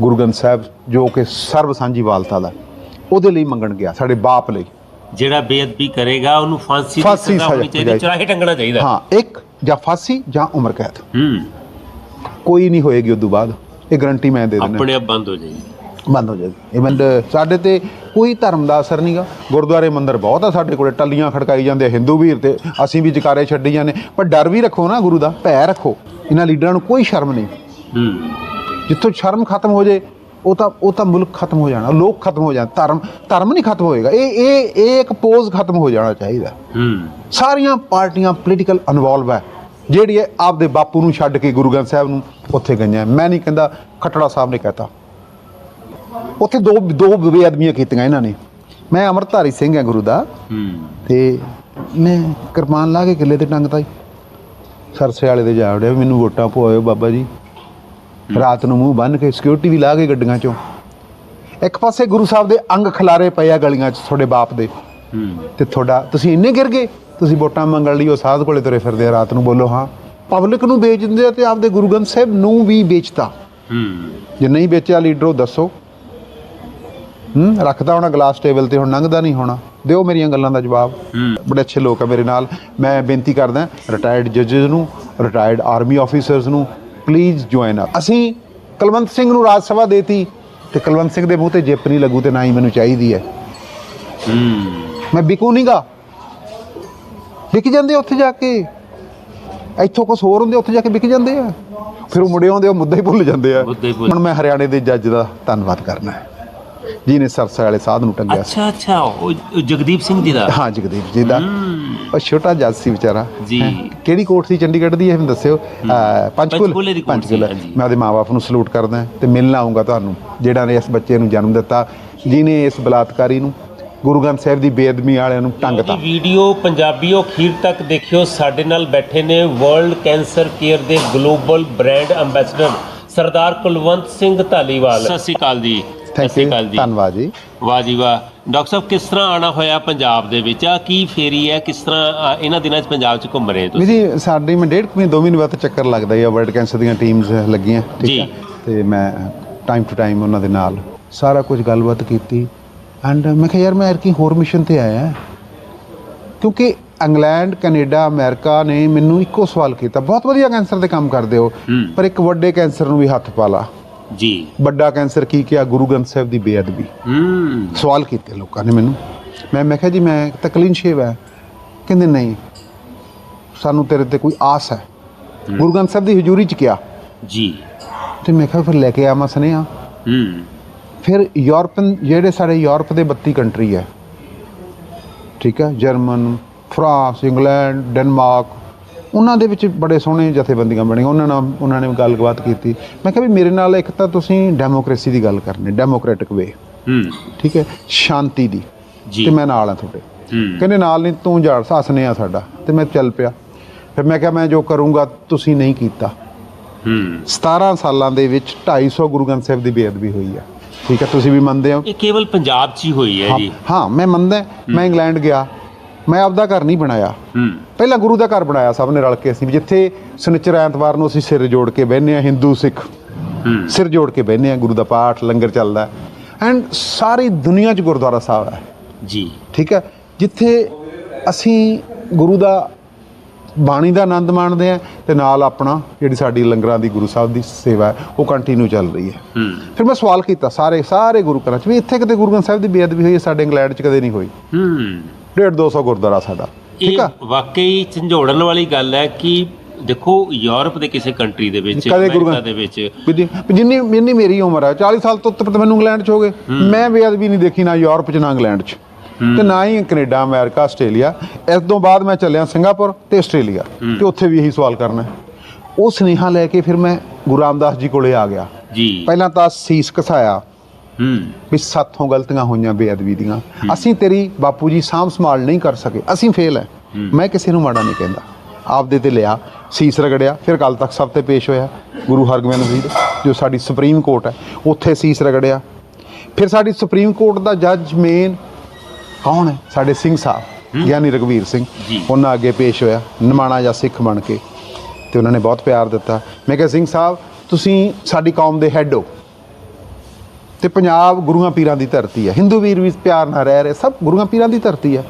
ਗੁਰੂ ਗ੍ਰੰਥ ਸਾਹਿਬ ਜੋ ਕਿ ਸਰਬ ਸਾਂਝੀ ਵਾਲਤਾ ਦਾ ਉਹਦੇ ਲਈ ਮੰਗਣ ਗਿਆ ਸਾਡੇ ਬਾਪ ਲਈ। ਜਿਹੜਾ ਬੇਅਦਬੀ ਕਰੇਗਾ ਉਹਨੂੰ ਫਾਂਸੀ ਦੀ ਫਾਂਸੀ ਸਜ਼ਾ ਹੋਣੀ ਚਾਹੀਦੀ ਚਰਾਹੇ ਟੰਗਣਾ ਚਾਹੀਦਾ। ਹਾਂ ਇੱਕ ਜਾਂ ਫਾਂਸੀ ਜਾਂ ਉਮਰ ਕੈਦ। ਹੂੰ। ਕੋਈ ਨਹੀਂ ਹੋਏਗੀ ਉਦੋਂ ਬਾਅਦ। ਇਹ ਗਰੰਟੀ ਮੈਂ ਦੇ ਦਿੰਦਾ। ਆਪਣੇ ਆਪ ਬੰਦ ਹੋ ਜਾਏਗੀ। ਬੰਦ ਹੋ ਜਾਏਗੀ। ਇਵਨ ਸਾਡੇ ਤੇ ਕੋਈ ਧਰਮ ਦਾ ਅਸਰ ਨਹੀਂਗਾ ਗੁਰਦੁਆਰੇ ਮੰਦਿਰ ਬਹੁਤ ਆ ਸਾਡੇ ਕੋਲੇ ਟੱਲੀਆਂ ਖੜਕਾਈ ਜਾਂਦੇ ਆ ਹਿੰਦੂ ਵੀਰ ਤੇ ਅਸੀਂ ਵੀ ਜਕਾਰੇ ਛੱਡੀ ਜਾਂਦੇ। ਪਰ ਡਰ ਵੀ ਰੱਖੋ ਨਾ ਗੁਰੂ ਦਾ ਭੈ ਰੱਖੋ। ਇਹਨਾਂ ਲੀਡਰਾਂ ਨੂੰ ਕੋਈ ਸ਼ਰਮ ਨਹੀਂ। ਹੂੰ। ਜਿੱਥੋਂ ਸ਼ਰਮ ਖਤਮ ਹੋ ਜੇ ਉਹ ਤਾਂ ਉਹ ਤਾਂ ਮੁਲਕ ਖਤਮ ਹੋ ਜਾਣਾ ਲੋਕ ਖਤਮ ਹੋ ਜਾਣ ਧਰਮ ਧਰਮ ਨਹੀਂ ਖਤਮ ਹੋਏਗਾ। ਇਹ ਇਹ ਇਹ ਇੱਕ ਪੋਜ਼ ਖਤਮ ਹੋ ਜਾਣਾ ਚਾਹੀਦਾ। ਹੂੰ। ਸਾਰੀਆਂ ਪਾਰਟੀਆਂ ਪੋਲੀਟੀਕਲ ਇਨਵੋਲਵ ਹੈ ਜਿਹੜੀ ਇਹ ਆਪਦੇ ਬਾਪੂ ਨੂੰ ਛੱਡ ਕੇ ਗੁਰੂ ਗ੍ਰੰਥ ਸਾਹਿਬ ਨੂੰ ਉੱਥੇ ਗਈਆਂ। ਮੈਂ ਨਹੀਂ ਕਹਿੰਦਾ ਖੱਟੜਾ ਸਾਹਿਬ ਨੇ ਕਹਤਾ। ਉੱਥੇ ਦੋ ਦੋ ਬੇਅਦਬੀਆਂ ਕੀਤੀਆਂ ਇਹਨਾਂ ਨੇ। ਮੈਂ ਅਮਰਧਾਰੀ ਸਿੰਘ ਹਾਂ ਗੁਰੂ ਦਾ। ਹੂੰ। ਤੇ ਮੈਂ ਕਿਰਪਾਨ ਲਾ ਕੇ ਕਿੱਲੇ ਤੇ ਟੰਗਤਾ ਜੀ ਸਰਸੇ ਵਾਲੇ ਦੇ ਜਾ ਵੜਿਆ ਮੈਨੂੰ ਵੋਟਾਂ ਪਵਾਇਓ ਬਾਬਾ ਜੀ। ਰਾਤ ਨੂੰ ਮੂੰਹ ਬੰਨ ਕੇ ਸਿਕਿਉਰਿਟੀ ਵੀ ਲਾ ਕੇ ਗੱਡੀਆਂ ਚੋਂ। ਇੱਕ ਪਾਸੇ ਗੁਰੂ ਸਾਹਿਬ ਦੇ ਅੰਗ ਖਲਾਰੇ ਪਏ ਆ ਗਲੀਆਂ 'ਚ ਤੁਹਾਡੇ ਬਾਪ ਦੇ। ਤੇ ਤੁਹਾਡਾ ਤੁਸੀਂ ਇੰਨੇ ਗਿਰ ਗਏ ਤੁਸੀਂ ਵੋਟਾਂ ਮੰਗਣ ਲਈ ਉਹ ਸਾਧ ਕੋਲੇ ਤੁਰੇ ਫਿਰਦੇ ਆ ਰਾਤ ਨੂੰ ਬੋਲੋ ਹਾਂ। ਪਬਲਿਕ ਨੂੰ ਵੇਚ ਦਿੰਦੇ ਆ ਤੇ ਆਪਦੇ ਗੁਰੂ ਗ੍ਰੰਥ ਸਾਹਿਬ ਨੂੰ ਵੀ ਵੇਚਤਾ। ਹੂੰ। ਜੇ ਨਹੀਂ ਵੇਚਿਆ ਲੀਡਰ ਉਹ ਦੱਸੋ। ਹੂੰ ਰੱਖਦਾ ਹੋਣਾ ਗਲਾਸ ਟੇਬਲ ਤੇ ਹੁਣ ਲੰਘਦਾ ਨਹੀਂ ਹੋਣਾ। ਦਿਓ ਮੇਰੀਆਂ ਗੱਲਾਂ ਦਾ ਜਵਾਬ। ਹੂੰ। ਬੜੇ ਅੱਛੇ ਲੋਕ ਆ ਮੇਰੇ ਨਾਲ। ਮੈਂ ਬੇਨਤੀ ਕਰਦਾ ਰਿਟਾਇਰਡ ਜੱਜਸ ਨੂੰ ਰਿਟਾਇਰਡ ਆਰਮੀ ਆਫੀਸਰਸ ਨੂੰ ਪਲੀਜ਼ ਜੁਆਇਨ ਅਸੀਂ ਕੁਲਵੰਤ ਸਿੰਘ ਨੂੰ ਰਾਜ ਸਭਾ ਦੇਤੀ ਤੇ ਕੁਲਵੰਤ ਸਿੰਘ ਦੇ ਮੂੰਹ ਤੇ ਜਿੱਪ ਨਹੀਂ ਲੱਗੂ ਤੇ ਨਾ ਹੀ ਮੈਨੂੰ ਚਾਹੀਦੀ ਹੈ। ਮੈਂ ਵਿਕੂ ਨਹੀਂਗਾ ਵਿਕ ਜਾਂਦੇ ਉੱਥੇ ਜਾ ਕੇ। ਇੱਥੋਂ ਕੁਝ ਹੋਰ ਹੁੰਦੇ ਉੱਥੇ ਜਾ ਕੇ ਵਿਕ ਜਾਂਦੇ ਆ। ਫਿਰ ਉਹ ਮੁੜੇ ਆਉਂਦੇ ਉਹ ਮੁੱਦਾ ਹੀ ਭੁੱਲ ਜਾਂਦੇ ਆ। ਹੁਣ ਮੈਂ ਹਰਿਆਣੇ ਦੇ ਜੱਜ ਦਾ ਧੰਨਵਾਦ ਕਰਨਾ ਹੈ। ਜਿਹਨੇ ਸਰਸਾ ਵਾਲੇ ਸਾਧ ਨੂੰ ਟੰਗਿਆ ਸੀ। ਅੱਛਾ ਅੱਛਾ ਉਹ ਉਹ ਜਗਦੀਪ ਸਿੰਘ ਜੀ ਦਾ? ਹਾਂ ਜਗਦੀਪ ਜੀ ਦਾ। ਉਹ ਛੋਟਾ ਜੱਜ ਸੀ ਵਿਚਾਰਾ। ਜੀ। ਹੈਂ। ਕਿਹੜੀ ਕੋਰਟ ਸੀ? ਚੰਡੀਗੜ੍ਹ ਦੀ ਇਹ ਮੈਨੂੰ ਦੱਸਿਓ। ਅਹ, ਪੰਚਕੂਲ। ਦੀ ਸੀ। ਹਾਂਜੀ। ਮੈਂ ਉਹਦੇ ਮਾਪੇ ਨੂੰ ਸਲੂਟ ਕਰਦਾ ਤੇ ਮਿਲਣ ਆਉਂਗਾ ਤੁਹਾਨੂੰ ਜਿਹੜਾ ਨੇ ਇਸ ਬੱਚੇ ਨੂੰ ਜਨਮ ਦਿੱਤਾ ਜਿਨੇ ਇਸ ਬਲਾਤਕਾਰੀ ਨੂੰ ਗੁਰੂ ਗ੍ਰੰਥ ਸਾਹਿਬ ਦੀ ਬੇਅਦਬੀ ਵਾਲਿਆਂ ਨੂੰ ਟੰਗਤਾ। ਜੀ ਵੀਡੀਓ ਪੰਜਾਬੀਓ ਅਖੀਰ ਤੱਕ ਦੇਖਿਓ। ਸਾਡੇ ਨਾਲ ਬੈਠੇ ਨੇ ਵਰਲਡ ਕੈਂਸਰ ਕੇਅਰ ਦੇ global brand ambassador Sardar Kulwant Singh Dhaliwal. ਸਤਿ ਸ਼੍ਰੀ ਅਕਾਲ ਜੀ। ਥੈਂਕ ਸ਼੍ਰੀ ਯੂ ਅਕਾਲ ਜੀ। ਧੰਨਵਾਦ ਜੀ। ਵਾਹ ਜੀ ਵਾਹ। ਡਾਕਟਰ ਸਾਹਿਬ ਕਿਸ ਤਰ੍ਹਾਂ ਆਣਾ ਹੋਇਆ ਪੰਜਾਬ ਦੇ ਵਿੱਚ? ਆ ਕੀ ਫੇਰੀ ਹੈ? ਕਿਸ ਤਰ੍ਹਾਂ ਇਹਨਾਂ ਦਿਨਾਂ 'ਚ ਪੰਜਾਬ 'ਚ ਘੁੰਮ ਰਹੇ ਤੁਸੀਂ? ਜੀ ਸਾਡੀ ਮੈਂ ਡੇਢ ਕੁ ਮਹੀਨੇ ਦੋ ਮਹੀਨੇ ਬਾਅਦ ਚੱਕਰ ਲੱਗਦਾ ਹੀ ਵਰਲਡ ਕੈਂਸਰ ਦੀਆਂ ਟੀਮਸ ਲੱਗੀਆਂ। ਠੀਕ ਹੈ ਤੇ ਮੈਂ ਟਾਈਮ ਟੂ ਟਾਈਮ ਉਹਨਾਂ ਦੇ ਨਾਲ ਸਾਰਾ ਕੁਝ ਗੱਲਬਾਤ ਕੀਤੀ। ਐਂਡ ਮੈਂ ਕਿਹਾ ਯਾਰ ਮੈਂ ਐਰਕੀ ਹੋਰ ਮਿਸ਼ਨ ਤੇ ਆਇਆ ਕਿਉਂਕਿ ਇੰਗਲੈਂਡ ਕੈਨੇਡਾ ਅਮਰੀਕਾ ਨੇ ਮੈਨੂੰ ਇੱਕੋ ਸਵਾਲ ਕੀਤਾ ਬਹੁਤ ਵਧੀਆ ਕੈਂਸਰ ਦੇ ਕੰਮ ਕਰਦੇ ਹੂੰ। ਪਰ ਇੱਕ ਵੱਡੇ ਕੈਂਸਰ ਨੂੰ ਵੀ ਹੱਥ ਪਾ ਲਾ। ਜੀ। ਵੱਡਾ ਕੈਂਸਰ ਕੀ ਕਿਹਾ? ਗੁਰੂ ਗ੍ਰੰਥ ਸਾਹਿਬ ਦੀ ਬੇਅਦਬੀ। ਹੂੰ। ਸਵਾਲ ਕੀਤੇ ਲੋਕਾਂ ਨੇ ਮੈਨੂੰ। ਮੈਂ ਮੈਂ ਕਿਹਾ ਜੀ ਮੈਂ ਤਾਂ ਕਲੀਨ ਸ਼ੇਵ ਹੈ। ਕਹਿੰਦੇ ਨਹੀਂ ਸਾਨੂੰ ਤੇਰੇ ਤੇ ਕੋਈ ਆਸ ਹੈ। ਗੁਰੂ ਗ੍ਰੰਥ ਸਾਹਿਬ ਦੀ ਹਜ਼ੂਰੀ ਚ ਕਿਹਾ। ਜੀ। ਤੇ ਮੈਂ ਕਿਹਾ ਫਿਰ ਲੈ ਕੇ ਆਵਾਂ ਸੁਨੇਹਾ। ਹੂੰ। ਫਿਰ ਯੂਰਪਨ ਜਿਹੜੇ ਸਾਡੇ ਯੂਰਪ ਦੇ 32 ਕੰਟਰੀ ਹੈ। ਠੀਕ ਹੈ ਜਰਮਨ ਫਰਾਂਸ ਇੰਗਲੈਂਡ ਡੈਨਮਾਰਕ ਉਹਨਾਂ ਦੇ ਵਿੱਚ ਬੜੇ ਸੋਹਣੇ ਜਥੇਬੰਦੀਆਂ ਬਣੀਆਂ। ਉਹਨਾਂ ਨਾਲ ਉਹਨਾਂ ਨੇ ਗੱਲਬਾਤ ਕੀਤੀ। ਮੈਂ ਕਿਹਾ ਵੀ ਮੇਰੇ ਨਾਲ ਇੱਕ ਤਾਂ ਤੁਸੀਂ ਡੈਮੋਕ੍ਰੇਸੀ ਦੀ ਗੱਲ ਕਰਨੀ ਡੈਮੋਕ੍ਰੈਟਿਕ ਵੇ। ਹੂੰ। ਠੀਕ ਹੈ? ਸ਼ਾਂਤੀ ਦੀ। ਜੀ। ਤੇ ਮੈਂ ਨਾਲ ਹਾਂ ਤੁਹਾਡੇ। ਹੂੰ। ਕਹਿੰਦੇ ਨਾਲ ਨਹੀਂ ਤੂੰ ਜੜ ਹੱਸਨੇ ਆ ਸਾਡਾ। ਤੇ ਮੈਂ ਚੱਲ ਪਿਆ। ਫਿਰ ਮੈਂ ਕਿਹਾ ਮੈਂ ਜੋ ਕਰੂੰਗਾ ਤੁਸੀਂ ਨਹੀਂ ਕੀਤਾ। ਹੂੰ। 17 ਸਾਲਾਂ ਦੇ ਵਿੱਚ 250 ਗੁਰੂ ਗ੍ਰੰਥ ਸਾਹਿਬ ਦੀ ਬੇਅਦਬੀ ਹੋਈ ਆ। ਠੀਕ ਹੈ? ਤੁਸੀਂ ਵੀ ਮੰਨਦੇ ਹੋ? ਇਹ ਕੇਵਲ ਪੰਜਾਬ 'ਚ ਹੀ ਹੋਈ ਹੈ ਹਾਂ- ਜੀ। ਹਾਂ ਮੈਂ ਮੰਨਦਾ। ਮੈਂ ਇੰਗਲੈਂਡ ਗਿਆ। ਮੈਂ ਆਪਦਾ ਘਰ ਨਹੀਂ ਬਣਾਇਆ। ਹੂੰ। ਪਹਿਲਾਂ ਗੁਰੂ ਦਾ ਘਰ ਬਣਾਇਆ ਸਭ ਨੇ ਰਲ ਕੇ ਅਸੀਂ ਜਿੱਥੇ ਸਨਿਚਰ ਐਤਵਾਰ ਨੂੰ ਅਸੀਂ ਸਿਰ ਜੋੜ ਕੇ ਬਹਿੰਦੇ ਆ ਹਿੰਦੂ ਸਿੱਖ ਹੂੰ। ਸਿਰ ਜੋੜ ਕੇ ਬਹਿੰਦੇ ਆ ਗੁਰੂ ਦਾ ਪਾਠ ਲੰਗਰ ਚੱਲਦਾ ਐਂਡ ਸਾਰੀ ਦੁਨੀਆ 'ਚ ਗੁਰਦੁਆਰਾ ਸਾਹਿਬ ਹੈ। ਜੀ। ਠੀਕ ਹੈ? ਜਿੱਥੇ ਅਸੀਂ ਗੁਰੂ ਦਾ ਬਾਣੀ ਦਾ ਆਨੰਦ ਮਾਣਦੇ ਆ ਤੇ ਨਾਲ ਆਪਣਾ ਜਿਹੜੀ ਸਾਡੀ ਲੰਗਰਾਂ ਦੀ ਗੁਰੂ ਸਾਹਿਬ ਦੀ ਸੇਵਾ ਉਹ ਕੰਟੀਨਿਊ ਚੱਲ ਰਹੀ ਹੈ। ਹੂੰ। ਫਿਰ ਮੈਂ ਸਵਾਲ ਕੀਤਾ ਸਾਰੇ ਸਾਰੇ ਗੁਰੂ ਘਰਾਂ 'ਚ ਵੀ ਇੱਥੇ ਕਿਤੇ ਗੁਰੂ ਗ੍ਰੰਥ ਸਾਹਿਬ ਦੀ ਬੇਅਦਬੀ ਹੋਈ ਹੈ? ਸਾਡੇ ਇੰਗਲੈਂਡ 'ਚ ਕਦੇ ਨਹੀਂ ਹੋਈ। ਹੂੰ ਡੇਢ 200 ਗੁਰਦੁਆਰਾ ਸਾਡਾ। ਠੀਕ ਇਹ ਆ? ਵਾਕਈ ਝੰਜੋੜਨ ਵਾਲੀ ਗੱਲ ਹੈ ਕਿ ਦੇਖੋ ਯੂਰਪ ਦੇ ਕਿਸੇ ਕੰਟਰੀ ਦੇ ਵਿੱਚ ਕਦੇ ਗੁਰੂ ਅਮਰੀਕਾ ਦੇ ਵਿੱਚ ਵੀ ਜੀ- ਵੀ ਜਿੰਨੀ ਜਿੰਨੀ ਮੇਰੀ ਉਮਰ ਹੈ 40 ਸਾਲ ਤੋਂ ਉੱਤੇ ਮੈਨੂੰ ਇੰਗਲੈਂਡ 'ਚ ਹੋ ਗਏ। ਮੈਂ ਬੇਅਦਬੀ ਨਹੀਂ ਦੇਖੀ ਨਾ ਯੂਰਪ 'ਚ ਨਾ ਇੰਗਲੈਂਡ 'ਚ। ਤੇ ਨਾ ਹੀ ਕੈਨੇਡਾ ਅਮਰੀਕਾ ਆਸਟ੍ਰੇਲੀਆ। ਇਸ ਤੋਂ ਬਾਅਦ ਮੈਂ ਚੱਲਿਆ ਸਿੰਗਾਪੁਰ ਤੇ ਆਸਟ੍ਰੇਲੀਆ। ਤੇ ਉੱਥੇ ਵੀ ਇਹੀ ਸਵਾਲ ਕਰਨਾ ਹੈ। ਉਹ ਸੁਨੇਹਾ ਲੈ ਕੇ ਫਿਰ ਮੈਂ ਗੁਰੂ ਰਾਮਦਾਸ ਜੀ ਕੋਲੇ ਆ ਗਿਆ। ਜੀ। ਪਹਿਲਾਂ ਤਾਂ ਸੀਸ ਘਸਾਇਆ ਹੂੰ ਵੀ ਸਾਥੋਂ ਗਲਤੀਆਂ ਹੋਈਆਂ ਬੇਅਦਬੀ ਦੀਆਂ। ਅਸੀਂ ਤੇਰੀ ਬਾਪੂ ਜੀ ਸਾਂਭ ਸੰਭਾਲ ਨਹੀਂ ਕਰ ਸਕੇ। ਅਸੀਂ ਫੇਲ ਹੈ। ਮੈਂ ਕਿਸੇ ਨੂੰ ਮਾੜਾ ਨਹੀਂ ਕਹਿੰਦਾ। ਆਪਦੇ ਤੇ ਲਿਆ ਸੀਸ ਰਗੜਿਆ ਫਿਰ ਕੱਲ ਤੱਕ ਸਭ ਤੇ ਪੇਸ਼ ਹੋਇਆ। ਗੁਰੂ ਹਰਗੋਬਿੰਦ ਜੀ ਦੇ, ਜੋ ਸਾਡੀ ਸੁਪਰੀਮ ਕੋਰਟ ਹੈ ਉੱਥੇ ਸੀਸ ਰਗੜਿਆ। ਫਿਰ ਸਾਡੀ ਸੁਪਰੀਮ ਕੋਰਟ ਦਾ ਜੱਜ ਮੇਨ ਕੌਣ ਹੈ ਸਾਡੇ ਸਿੰਘ ਸਾਹਿਬ ਗਿਆਨੀ ਰਗਵੀਰ ਸਿੰਘ। ਉਹਨਾਂ ਅੱਗੇ ਪੇਸ਼ ਹੋਇਆ ਨਿਮਾਣਾ ਜਾਂ ਸਿੱਖ ਬਣ ਕੇ। ਤੇ ਉਹਨਾਂ ਨੇ ਬਹੁਤ ਪਿਆਰ ਦਿੱਤਾ। ਮੈਂ ਕਿਹਾ ਸਿੰਘ ਸਾਹਿਬ ਤੁਸੀਂ ਸਾਡੀ ਕੌਮ ਦੇ ਹੈੱਡ ਹੋ। ਤੇ ਪੰਜਾਬ ਗੁਰੂਆਂ ਪੀਰਾਂ ਦੀ ਧਰਤੀ ਹੈ। ਹਿੰਦੂ ਵੀਰ ਵੀ ਪਿਆਰ ਨਾਲ ਰਹਿ ਰਹੇ ਸਭ ਗੁਰੂਆਂ ਪੀਰਾਂ ਦੀ ਧਰਤੀ ਹੈ।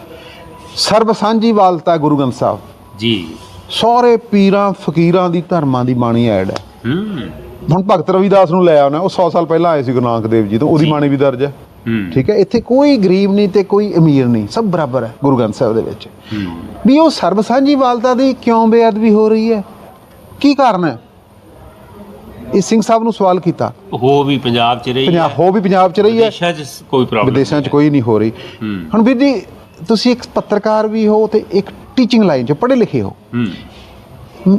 ਸਰਬ ਸਾਂਝੀ ਵਾਲਤਾ ਗੁਰੂ ਗ੍ਰੰਥ ਸਾਹਿਬ। ਜੀ। ਸਾਰੇ ਪੀਰਾਂ ਫਕੀਰਾਂ ਦੀ ਧਰਮਾਂ ਦੀ ਬਾਣੀ ਐਡ ਹੈ। ਹੂੰ। ਹੁਣ ਭਗਤ ਰਵਿਦਾਸ ਨੂੰ ਲੈ ਆਉਣਾ ਉਹ 100 ਸਾਲ ਪਹਿਲਾਂ ਆਏ ਸੀ ਗੁਰੂ ਨਾਨਕ ਦੇਵ ਜੀ ਤੋਂ ਉਹਦੀ ਬਾਣੀ ਵੀ ਦਰਜ ਹੈ। ਠੀਕ ਹੈ ਇੱਥੇ ਕੋਈ ਗਰੀਬ ਨਹੀਂ ਤੇ ਕੋਈ ਅਮੀਰ ਨਹੀਂ ਸਭ ਬਰਾਬਰ ਹੈ ਗੁਰੂ ਗ੍ਰੰਥ ਸਾਹਿਬ ਦੇ ਵਿੱਚ। ਵੀ ਉਹ ਸਰਬ ਸਾਂਝੀ ਵਾਲਤਾ ਦੀ ਕਿਉਂ ਬੇਅਦਬੀ ਹੋ ਰਹੀ ਹੈ? ਕੀ ਕਾਰਨ ਹੈ? ਇਹ ਸਿੰਘ ਸਾਹਿਬ ਨੂੰ ਸਵਾਲ ਕੀਤਾ। ਹੋ ਵੀ ਪੰਜਾਬ ਚ ਰਹੀ ਪੰਜਾਬ ਹੈ। ਵੀ ਪੰਜਾਬ 'ਚ ਰਹੀ ਹੈ। ਵਿਦੇਸ਼ਾਂ ਚ ਕੋਈ ਪ੍ਰੋਬਲਮ ਵਿਦੇਸ਼ਾਂ 'ਚ ਕੋਈ ਨਹੀਂ ਹੋ ਰਹੀ। ਹੁਣ ਵੀਰ ਜੀ ਤੁਸੀਂ ਇੱਕ ਪੱਤਰਕਾਰ ਵੀ ਹੋ ਤੇ ਇੱਕ ਟੀਚਿੰਗ ਲਾਈਨ 'ਚ ਪੜ੍ਹੇ ਲਿਖੇ ਹੋ। ਮ-